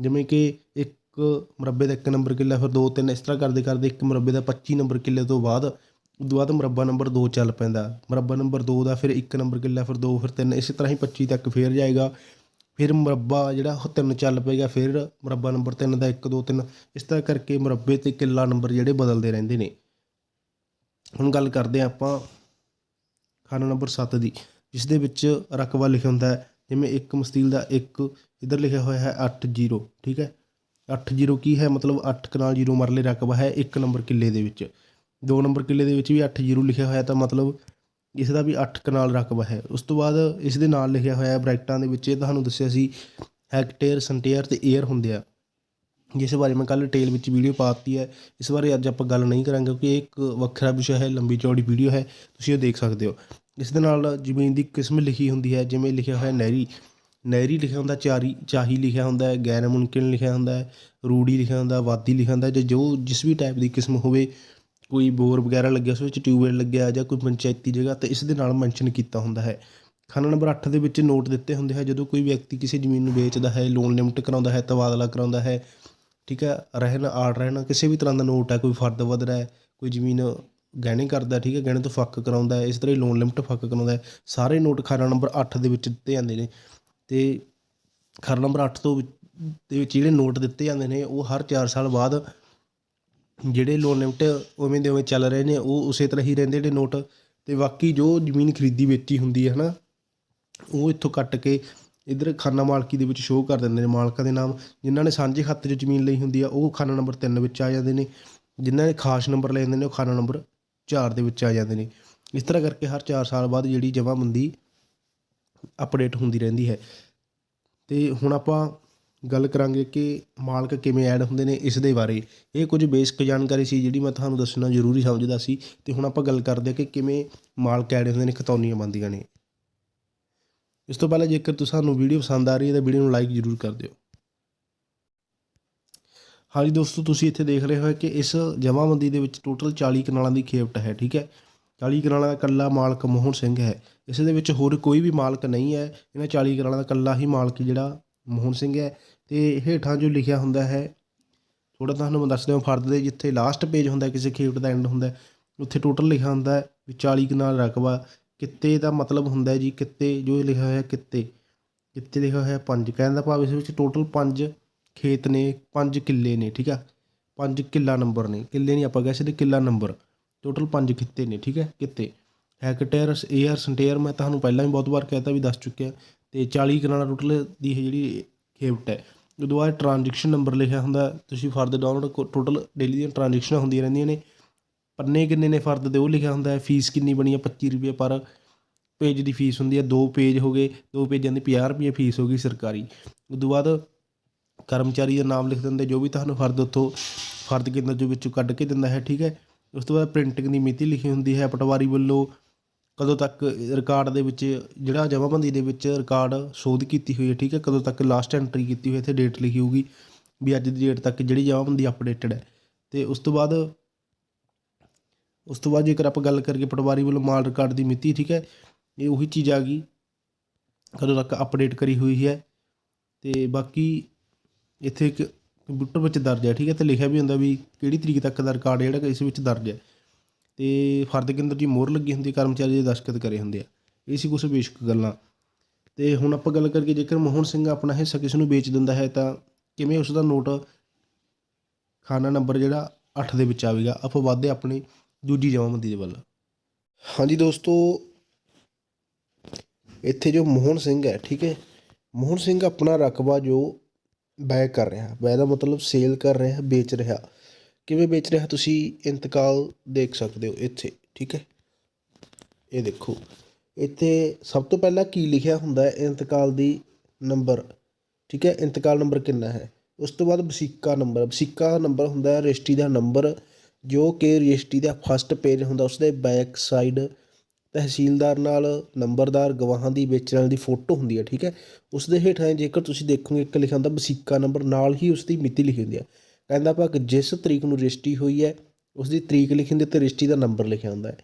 ਜਿਵੇਂ ਕਿ ਇੱਕ ਮੁਰੱਬੇ ਦਾ ਇੱਕ ਨੰਬਰ ਕਿੱਲਾ, ਫਿਰ ਦੋ, ਤਿੰਨ, ਇਸ ਤਰ੍ਹਾਂ ਕਰਦੇ ਕਰਦੇ ਇੱਕ ਮੁਰੱਬੇ ਦਾ 25 ਨੰਬਰ ਕਿੱਲੇ ਤੋਂ ਬਾਅਦ ਉਦੋਂ ਬਾਅਦ ਮੁਰੱਬਾ ਨੰਬਰ ਦੋ ਚੱਲ ਪੈਂਦਾ। ਮੁਰੱਬਾ ਨੰਬਰ ਦੋ ਦਾ ਫਿਰ ਇੱਕ ਨੰਬਰ ਕਿੱਲਾ, ਫਿਰ ਦੋ, ਫਿਰ ਤਿੰਨ, ਇਸੇ ਤਰ੍ਹਾਂ ਹੀ 25 ਤੱਕ ਫੇਰ ਜਾਏਗਾ। ਫਿਰ ਮੁਰੱਬਾ ਜਿਹੜਾ ਉਹ ਤਿੰਨ ਚੱਲ ਪਏਗਾ, ਫਿਰ ਮੁਰੱਬਾ ਨੰਬਰ 3 ਦਾ 1 2 3 ਇਸ ਤਰ੍ਹਾਂ ਕਰਕੇ ਮੁਰੱਬੇ ਤੇ ਕਿੱਲਾ ਨੰਬਰ ਜਿਹੜੇ ਬਦਲਦੇ ਰਹਿੰਦੇ ਨੇ। ਹੁਣ ਗੱਲ ਕਰਦੇ ਹਾਂ ਆਪਾਂ ਖਾਨਾ ਨੰਬਰ 7 ਦੀ, ਜਿਸ ਦੇ ਵਿੱਚ ਰਕਬਾ ਲਿਖਿਆ ਹੁੰਦਾ ਹੈ, ਜਿਵੇਂ ਇੱਕ ਮਸਤੀਲ ਦਾ ਇੱਕ, ਇੱਧਰ ਲਿਖਿਆ ਹੋਇਆ ਹੈ 80 ਠੀਕ ਹੈ। 80 ਕੀ ਹੈ? ਮਤਲਬ 8 ਕਨਾਲ 0 ਮਰਲੇ ਰਕਬਾ ਹੈ ਇੱਕ ਨੰਬਰ ਕਿੱਲੇ ਦੇ ਵਿੱਚ। ਦੋ ਨੰਬਰ ਕਿੱਲੇ ਦੇ ਵਿੱਚ ਵੀ 80 ਲਿਖਿਆ ਹੋਇਆ, ਤਾਂ ਮਤਲਬ ਇਸ ਦਾ ਵੀ 8 ਕਨਾਲ ਰਕਬਾ ਹੈ। ਉਸ ਤੋਂ ਬਾਅਦ ਇਸ ਦੇ ਨਾਲ ਲਿਖਿਆ ਹੋਇਆ ਹੈ ਬ੍ਰੈਕਟਾਂ ਦੇ ਵਿੱਚ ਇਹ ਤੁਹਾਨੂੰ ਦੱਸਿਆ ਸੀ, ਹੈਕਟੇਅਰ ਸੰਟੇਅਰ ਤੇ ਏਅਰ ਹੁੰਦੇ ਆ। ਜਿਸ ਬਾਰੇ ਮੈਂ ਕੱਲ ਡਿਟੇਲ ਵਿੱਚ ਵੀਡੀਓ ਪਾਤੀ ਹੈ। ਇਸ ਬਾਰੇ ਅੱਜ ਆਪਾਂ ਗੱਲ ਨਹੀਂ ਕਰਾਂਗੇ, ਕਿਉਂਕਿ ਇਹ ਇੱਕ ਵੱਖਰਾ ਵਿਸ਼ਾ ਹੈ, ਲੰਬੀ ਚੌੜੀ ਵੀਡੀਓ ਹੈ, ਤੁਸੀਂ ਉਹ ਦੇਖ ਸਕਦੇ ਹੋ। ਇਸ ਦੇ ਨਾਲ ਜ਼ਮੀਨ ਦੀ ਕਿਸਮ ਲਿਖੀ ਹੁੰਦੀ ਹੈ, ਜਿਵੇਂ ਲਿਖਿਆ ਹੋਇਆ ਨਹਿਰੀ। ਨਹਿਰੀ ਲਿਖਿਆ ਹੁੰਦਾ, ਚਾਰੀ, ਚਾਹੀ ਲਿਖਿਆ ਹੁੰਦਾ ਹੈ ਗੈਰ ਮੁਮਕਿਨ ਲਿਖਿਆ ਹੁੰਦਾ ਹੈ, ਰੂੜੀ ਲਿਖਿਆ ਹੁੰਦਾ, ਵਾਦੀ ਲਿਖਿਆ ਹੁੰਦਾ ਜੇ ਜੋ ਜਿਸ ਵੀ ਟਾਈਪ ਦੀ ਕਿਸਮ ਹੋਵੇ ਕੋਈ ਬੋਰ ਵਗੈਰਾ ਲੱਗਿਆ, ਉਸ ਵਿੱਚ ਟਿਊਬਵੈਲ ਲੱਗਿਆ ਜਾਂ ਕੋਈ ਪੰਚਾਇਤੀ ਜਗ੍ਹਾ ਤੇ ਇਸ ਦੇ ਨਾਲ ਮੈਂਸ਼ਨ ਕੀਤਾ ਹੁੰਦਾ ਹੈ। ਖਾਨਾ ਨੰਬਰ 8 ਦੇ ਵਿੱਚ ਨੋਟ ਦਿੱਤੇ ਹੁੰਦੇ ਹੈ, ਜਦੋਂ ਕੋਈ ਵਿਅਕਤੀ ਕਿਸੇ ਜ਼ਮੀਨ ਨੂੰ ਵੇਚਦਾ ਹੈ ਲੋਨ ਲਿਮਟ ਕਰਾਉਂਦਾ ਹੈ, ਤਬਾਦਲਾ ਕਰਾਉਂਦਾ ਹੈ, ਠੀਕ ਹੈ, ਰਹਿਣ, ਆੜ ਰਹਿਣ, ਕਿਸੇ ਵੀ ਤਰ੍ਹਾਂ ਦਾ ਨੋਟ ਹੈ, ਕੋਈ ਫਰਦ ਵਧ ਰਿਹਾ ਹੈ, ਕੋਈ ਜ਼ਮੀਨ ਗਹਿਣੇ ਕਰਦਾ, ਠੀਕ ਹੈ, ਗਹਿਣੇ ਤੋਂ ਫੱਕ ਕਰਾਉਂਦਾ ਹੈ, ਇਸ ਤਰ੍ਹਾਂ ਹੀ ਲੋਨ ਲਿਮਟ ਫੱਕ ਕਰਾਉਂਦਾ ਹੈ, ਸਾਰੇ ਨੋਟ ਖਾਨਾ ਨੰਬਰ 8 ਦੇ ਵਿੱਚ ਦਿੱਤੇ ਜਾਂਦੇ ਨੇ। ਤੇ ਖਾਨਾ ਨੰਬਰ 8 ਤੋਂ ਦੇ ਵਿੱਚ ਜਿਹੜੇ ਨੋਟ ਦਿੱਤੇ ਜਾਂਦੇ ਨੇ, ਉਹ ਹਰ 4 ਸਾਲ ਬਾਅਦ ਜਿਹੜੇ ਲੋਨ ਲਿਮਟ ਉਵੇਂ ਦੇ ਉਵੇਂ ਚੱਲ ਰਹੇ ਨੇ, ਉਹ ਉਸੇ ਤਰ੍ਹਾਂ ਹੀ ਰਹਿੰਦੇ ਨੇ ਨੋਟ ਤੇ ਬਾਕੀ ਜੋ ਜ਼ਮੀਨ ਖਰੀਦੀ ਵੇਚੀ ਹੁੰਦੀ ਹੈ ਹਨਾ, ਉਹ ਇੱਥੋਂ ਕੱਟ ਕੇ ਇਧਰ ਖਾਨਾ ਮਾਲਕੀ ਦੇ ਵਿੱਚ ਸ਼ੋਅ ਕਰ ਦਿੰਦੇ ਨੇ, ਮਾਲਕਾਂ ਦੇ ਨਾਮ। ਜਿਨ੍ਹਾਂ ਨੇ ਸਾਂਝੇ ਖਾਤੇ 'ਚ ਜ਼ਮੀਨ ਲਈ ਹੁੰਦੀ ਆ, ਉਹ ਖਾਨਾ ਨੰਬਰ 3 ਵਿੱਚ ਆ ਜਾਂਦੇ ਨੇ। ਜਿਨ੍ਹਾਂ ਨੇ ਖਾਸ ਨੰਬਰ ਲਏ ਜਾਂਦੇ ਨੇ, ਉਹ ਖਾਨਾ ਨੰਬਰ 4 ਦੇ ਵਿੱਚ ਆ ਜਾਂਦੇ ਨੇ। ਇਸ ਤਰ੍ਹਾਂ ਕਰਕੇ ਹਰ 4 ਸਾਲ ਬਾਅਦ ਜਿਹੜੀ ਜਮ੍ਹਾਂਬੰਦੀ ਅਪਡੇਟ ਹੁੰਦੀ ਰਹਿੰਦੀ ਹੈ। ਤੇ ਹੁਣ ਆਪਾਂ ਗੱਲ ਕਰਾਂਗੇ ਕਿ ਮਾਲਕ ਕਿਵੇਂ ਐਡ ਹੁੰਦੇ ਨੇ ਇਸ ਦੇ ਬਾਰੇ। ਇਹ ਕੁਝ ਬੇਸਿਕ ਜਾਣਕਾਰੀ ਸੀ ਜਿਹੜੀ ਮੈਂ ਤੁਹਾਨੂੰ ਦੱਸਣਾ ਜ਼ਰੂਰੀ ਸਮਝਦਾ ਸੀ ਤੇ ਹੁਣ ਆਪਾਂ ਗੱਲ ਕਰਦੇ ਹਾਂ ਕਿ ਕਿਵੇਂ ਮਾਲਕ ਐਡ ਹੁੰਦੇ ਨੇ ਖਤੌਨੀਆਂ ਬਣਦੀਆਂ ਨੇ। ਇਸ ਤੋਂ ਪਹਿਲਾਂ ਜੇਕਰ ਤੁਹਾਨੂੰ ਵੀਡੀਓ ਪਸੰਦ ਆ ਰਹੀ ਹੈ ਤਾਂ ਵੀਡੀਓ ਨੂੰ ਲਾਈਕ ਜ਼ਰੂਰ ਕਰ ਦਿਓ। ਹਾਂਜੀ ਦੋਸਤੋ, ਤੁਸੀਂ ਇੱਥੇ ਦੇਖ ਰਹੇ ਹੋ ਕਿ ਇਸ ਜਮ੍ਹਾਂਬੰਦੀ ਦੇ ਵਿੱਚ ਟੋਟਲ 40 ਕਨਾਲਾਂ ਦੀ ਖੇਪਟ ਹੈ, ਠੀਕ ਹੈ? 40 ਕਨਾਲਾਂ ਦਾ ਇਕੱਲਾ ਮਾਲਕ ਮੋਹਨ ਸਿੰਘ ਹੈ। ਇਸ ਦੇ ਵਿੱਚ ਹੋਰ ਕੋਈ ਵੀ ਮਾਲਕ ਨਹੀਂ ਹੈ। ਇਹਨਾਂ 40 ਕਨਾਲਾਂ ਦਾ ਇਕੱਲਾ ਹੀ ਮਾਲਕ ਜਿਹੜਾ ਮੋਹਨ ਸਿੰਘ ਹੈ। ਅਤੇ ਹੇਠਾਂ ਜੋ ਲਿਖਿਆ ਹੁੰਦਾ ਹੈ, ਥੋੜ੍ਹਾ ਤੁਹਾਨੂੰ ਮੈਂ ਦੱਸ ਦਿਆਂ ਫਰਦ ਦੇ ਜਿੱਥੇ ਲਾਸਟ ਪੇਜ ਹੁੰਦਾ ਕਿਸੇ ਖੇਪਟ ਦਾ ਐਂਡ ਹੁੰਦਾ ਉੱਥੇ ਟੋਟਲ ਲਿਖਿਆ ਹੁੰਦਾ ਵੀ 40 ਕਨਾਲ ਰਕਬਾ, ਕਿੱਤੇ ਦਾ ਮਤਲਬ ਹੁੰਦਾ ਜੀ ਕਿੱਤੇ, ਜੋ ਲਿਖਿਆ ਹੋਇਆ ਕਿੱਤੇ ਕਿੱਤੇ ਲਿਖਿਆ ਹੋਇਆ ਪੰਜ, ਕਹਿਣ ਦਾ ਭਾਵ ਇਸ ਵਿੱਚ ਟੋਟਲ ਪੰਜ ਖੇਤ ਨੇ, ਪੰਜ ਕਿੱਲੇ ਨੇ, ਠੀਕ ਆ, ਪੰਜ ਕਿੱਲਾ ਨੰਬਰ ਨੇ, ਕਿੱਲੇ ਨਹੀਂ ਆਪਾਂ ਕਹਿ ਸਕਦੇ ਕਿੱਲਾ ਨੰਬਰ ਟੋਟਲ ਪੰਜ ਕਿੱਤੇ ਨੇ, ਠੀਕ ਹੈ, ਕਿੱਤੇ ਹੈਕਟੇਅਰ ਏਅਰ ਸੰਟੇਅਰ ਮੈਂ ਤੁਹਾਨੂੰ ਪਹਿਲਾਂ ਵੀ ਬਹੁਤ ਵਾਰ ਕਹਿਤਾ ਵੀ ਦੱਸ ਚੁੱਕਿਆ, ਤੇ 40 ਕਨਾਲਾ ਟੋਟਲ ਦੀ ਇਹ ਜਿਹੜੀ ਖੇਪਟ ਹੈ ਉਦੋਂ ਬਾਅਦ ਟ੍ਰਾਂਜੈਕਸ਼ਨ ਨੰਬਰ ਲਿਖਿਆ ਹੁੰਦਾ, ਤੁਸੀਂ ਫਰਦ ਡਾਊਨਲੋਡ ਟੋਟਲ ਡੇਲੀ ਦੀਆਂ ਟ੍ਰਾਂਜੈਕਸ਼ਨਾਂ ਹੁੰਦੀਆਂ ਰਹਿੰਦੀਆਂ ਨੇ। ਪੰਨੇ ਕਿੰਨੇ ਨੇ ਫਰਦ ਦੇ, ਉਹ ਲਿਖਿਆ ਹੁੰਦਾ ਹੈ ਫੀਸ ਕਿੰਨੀ ਬਣੀ ਹੈ 25 ਰੁਪਏ ਪਰ ਪੇਜ ਦੀ ਫੀਸ ਹੁੰਦੀ ਹੈ ਦੋ ਪੇਜ ਹੋ ਗਏ, ਦੋ ਪੇਜਾਂ ਦੀ 50 ਰੁਪਏ ਫੀਸ ਹੋ ਗਈ ਸਰਕਾਰੀ। ਉਦੋਂ ਬਾਅਦ ਕਰਮਚਾਰੀ ਦਾ ਨਾਮ ਲਿਖ ਦਿੰਦੇ, ਜੋ ਵੀ ਤੁਹਾਨੂੰ ਫਰਦ ਉੱਥੋਂ ਫਰਦ ਕੇਂਦਰ ਜੋ ਵਿੱਚੋਂ ਕੱਢ ਕੇ ਦਿੰਦਾ ਹੈ, ਠੀਕ ਹੈ। ਉਸ ਤੋਂ ਬਾਅਦ ਪ੍ਰਿੰਟਿੰਗ ਦੀ ਮਿਤੀ ਲਿਖੀ ਹੁੰਦੀ ਹੈ, ਪਟਵਾਰੀ ਵੱਲੋਂ ਕਦੋਂ ਤੱਕ ਰਿਕਾਰਡ ਦੇ ਵਿੱਚ ਜਿਹੜਾ ਜਮ੍ਹਾਂਬੰਦੀ ਦੇ ਵਿੱਚ ਰਿਕਾਰਡ ਸੋਧ ਕੀਤੀ ਹੋਈ ਹੈ, ਠੀਕ ਹੈ? ਕਦੋਂ ਤੱਕ ਲਾਸਟ ਐਂਟਰੀ ਕੀਤੀ ਹੋਈ ਹੈ, ਇੱਥੇ ਡੇਟ ਲਿਖੀ ਹੋਊਗੀ ਵੀ ਅੱਜ ਦੀ ਡੇਟ ਤੱਕ ਜਿਹੜੀ ਜਮ੍ਹਾਂਬੰਦੀ ਅਪਡੇਟਡ ਹੈ। ਤੇ ਉਸ ਤੋਂ ਬਾਅਦ, ਉਸ ਤੋਂ ਬਾਅਦ ਜੇਕਰ ਆਪਾਂ ਗੱਲ ਕਰੀਏ ਪਟਵਾਰੀ ਵੱਲੋਂ ਮਾਲ ਰਿਕਾਰਡ ਦੀ ਮਿਤੀ, ਠੀਕ ਹੈ? ਇਹ ਉਹੀ ਚੀਜ਼ ਆ ਗਈ, ਕਦੋਂ ਤੱਕ ਅਪਡੇਟ ਕਰੀ ਹੋਈ ਹੈ। ਤੇ ਬਾਕੀ ਇੱਥੇ ਇੱਕ ਕੰਪਿਊਟਰ ਵਿੱਚ ਦਰਜ ਹੈ, ਠੀਕ ਹੈ? ਤੇ ਲਿਖਿਆ ਵੀ ਹੁੰਦਾ ਵੀ ਕਿਹੜੀ ਤਰੀਕ ਤੱਕ ਦਾ ਰਿਕਾਰਡ ਜਿਹੜਾ ਇਸ ਵਿੱਚ ਦਰਜ ਹੈ। ਅਤੇ ਫਰਦ ਕੇਂਦਰ ਦੀ ਮੋਹਰ ਲੱਗੀ ਹੁੰਦੀ, ਕਰਮਚਾਰੀ ਦੇ ਦਸਤਖਤ ਕਰੇ ਹੁੰਦੇ ਆ। ਇਹ ਸੀ ਕੁਛ ਬੇਸ਼ੱਕ ਗੱਲਾਂ। ਅਤੇ ਹੁਣ ਆਪਾਂ ਗੱਲ ਕਰਕੇ ਜੇਕਰ ਮੋਹਨ ਸਿੰਘ ਆਪਣਾ ਹਿੱਸਾ ਕਿਸੇ ਨੂੰ ਵੇਚ ਦਿੰਦਾ ਹੈ, ਤਾਂ ਕਿਵੇਂ ਉਸ ਦਾ ਨੋਟ ਖਾਨਾ ਨੰਬਰ ਜਿਹੜਾ 8 ਦੇ ਵਿੱਚ ਆਵੇਗਾ, ਆਪਾਂ ਵੱਧਦੇ ਆਪਣੀ ਦੂਜੀ ਜਮਾਬੰਦੀ ਦੇ ਵੱਲ। ਹਾਂਜੀ ਦੋਸਤੋ, ਇੱਥੇ ਜੋ ਮੋਹਨ ਸਿੰਘ ਹੈ, ਠੀਕ ਹੈ, ਮੋਹਨ ਸਿੰਘ ਆਪਣਾ ਰਕਬਾ ਜੋ ਬੈ ਕਰ ਰਿਹਾ ਬੈ ਦਾ ਮਤਲਬ ਸੇਲ ਕਰ ਰਿਹਾ, ਵੇਚ ਰਿਹਾ। ਕਿਵੇਂ ਵੇਚ ਰਿਹਾ ਤੁਸੀਂ ਇੰਤਕਾਲ ਦੇਖ ਸਕਦੇ ਹੋ ਇੱਥੇ, ਠੀਕ ਹੈ? ਇਹ ਦੇਖੋ, ਇੱਥੇ ਸਭ ਤੋਂ ਪਹਿਲਾਂ ਕੀ ਲਿਖਿਆ ਹੁੰਦਾ ਹੈ? ਇੰਤਕਾਲ ਦੀ ਨੰਬਰ ਠੀਕ ਹੈ? ਇੰਤਕਾਲ ਨੰਬਰ ਕਿੰਨਾ ਹੈ? ਉਸ ਤੋਂ ਬਾਅਦ ਵਸੀਕਾ ਨੰਬਰ ਵਸੀਕਾ ਨੰਬਰ ਹੁੰਦਾ ਹੈ ਰਜਿਸਟਰੀ ਦਾ ਨੰਬਰ ਜੋ ਕਿ ਰਜਿਸਟਰੀ ਦਾ ਫਸਟ ਪੇਜ ਹੁੰਦਾ ਉਸ ਦੇ ਬੈਕ ਸਾਈਡ ਤਹਿਸੀਲਦਾਰ ਨਾਲ, ਨੰਬਰਦਾਰ, ਗਵਾਹਾਂ ਦੀ, ਵੇਚਣ ਦੀ ਫੋਟੋ ਹੁੰਦੀ ਹੈ, ਠੀਕ ਹੈ? ਉਸ ਦੇ ਹੇਠਾਂ, ਜੇਕਰ ਤੁਸੀਂ ਦੇਖੋਗੇ, ਇੱਕ ਲਿਖਿਆ ਹੁੰਦਾ ਵਸੀਕਾ ਨੰਬਰ ਨਾਲ ਹੀ ਉਸ ਦੀ ਮਿਤੀ ਲਿਖੀ ਹੁੰਦੀ ਹੈ। ਕਹਿੰਦਾ ਭਾਗ ਜਿਸ ਤਰੀਕ ਨੂੰ ਰਜਿਸਟਰੀ ਹੋਈ ਹੈ ਉਸ ਦੀ ਤਰੀਕ ਲਿਖੀ ਹੁੰਦੀ ਤੇ ਰਜਿਸਟਰੀ ਦਾ ਨੰਬਰ ਲਿਖਿਆ ਹੁੰਦਾ ਹੈ।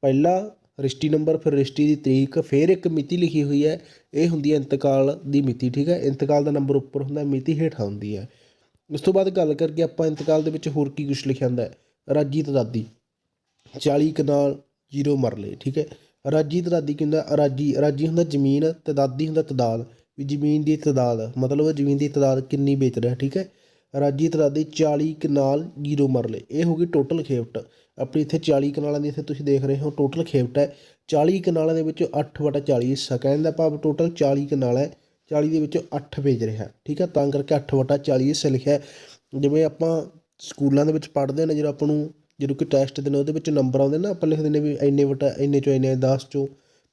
ਪਹਿਲਾ ਰਜਿਸਟਰੀ ਨੰਬਰ ਫਿਰ ਰਜਿਸਟਰੀ ਦੀ ਤਰੀਕ, ਫਿਰ ਇੱਕ ਮਿਤੀ ਲਿਖੀ ਹੋਈ ਹੈ। ਇਹ ਹੁੰਦੀ ਹੈ ਇੰਤਕਾਲ ਦੀ ਮਿਤੀ, ਠੀਕ ਹੈ? ਇੰਤਕਾਲ ਦਾ ਨੰਬਰ ਉੱਪਰ ਹੁੰਦਾ ਮਿਤੀ ਹੇਠਾਂ ਹੁੰਦੀ ਹੈ। ਉਸ ਤੋਂ ਬਾਅਦ ਗੱਲ ਕਰਕੇ ਆਪਾਂ ਇੰਤਕਾਲ ਦੇ ਵਿੱਚ ਹੋਰ ਕੀ ਕੁਛ ਲਿਖਿਆ ਹੁੰਦਾ ਹੈ? ਰਾਜੀ ਤਦਾਦੀ। 40 ਕਨਾਲ, ਜ਼ੀਰੋ ਮਰਲੇ, ਠੀਕ ਹੈ? ਰਾਜੀ ਤਦਾਦੀ ਕੀ ਹੁੰਦਾ? ਰਾਜੀ ਰਾਜੀ ਹੁੰਦਾ ਜ਼ਮੀਨ, ਤਦਾਦੀ ਹੁੰਦਾ ਤਦਾਦ ਵੀ ਜ਼ਮੀਨ ਦੀ ਤਦਾਦ ਮਤਲਬ ਜ਼ਮੀਨ ਦੀ ਤਦਾਦ ਕਿੰਨੀ ਵੇਚ ਰਿਹਾ, ਠੀਕ ਹੈ? ਰਾਜੀ ਤਦਾਦੀ 40 ਕਨਾਲ ਜ਼ੀਰੋ ਮਰਲੇ। ਇਹ ਹੋ ਗਈ ਟੋਟਲ ਖੇਪਟ। ਆਪਣੀ ਇੱਥੇ 40 ਕਨਾਲਾਂ ਦੀ ਇੱਥੇ ਤੁਸੀਂ ਦੇਖ ਰਹੇ ਹੋ ਟੋਟਲ ਖੇਪਟ ਹੈ। 40 ਕਨਾਲਾਂ ਦੇ ਵਿੱਚੋਂ 8 ਵਟਾ 40 ਹਿੱਸਾ ਕਹਿਣ ਦਾ ਭਾਵ ਟੋਟਲ 40 ਕਨਾਲ ਹੈ। 40 ਦੇ ਵਿੱਚੋਂ 8 ਵੇਚ ਰਿਹਾ। ਠੀਕ ਹੈ, ਤਾਂ ਕਰਕੇ 8 ਵਟਾ 40 ਹਿੱਸਾ ਲਿਖਿਆ ਜਿਵੇਂ ਆਪਾਂ ਸਕੂਲਾਂ ਦੇ ਵਿੱਚ ਪੜ੍ਹਦੇ ਨੇ, ਜਦੋਂ ਆਪਾਂ ਨੂੰ ਜਦੋਂ ਕੋਈ ਟੈਸਟ ਦਿੰਦੇ ਉਹਦੇ ਵਿੱਚ ਨੰਬਰ ਆਉਂਦੇ ਨਾ ਆਪਾਂ ਲਿਖਦੇ ਨੇ ਵੀ ਇੰਨੇ ਵਟਾ, ਇੰਨੇ ਚੋਂ ਇੰਨੇ 10 ਚੋਂ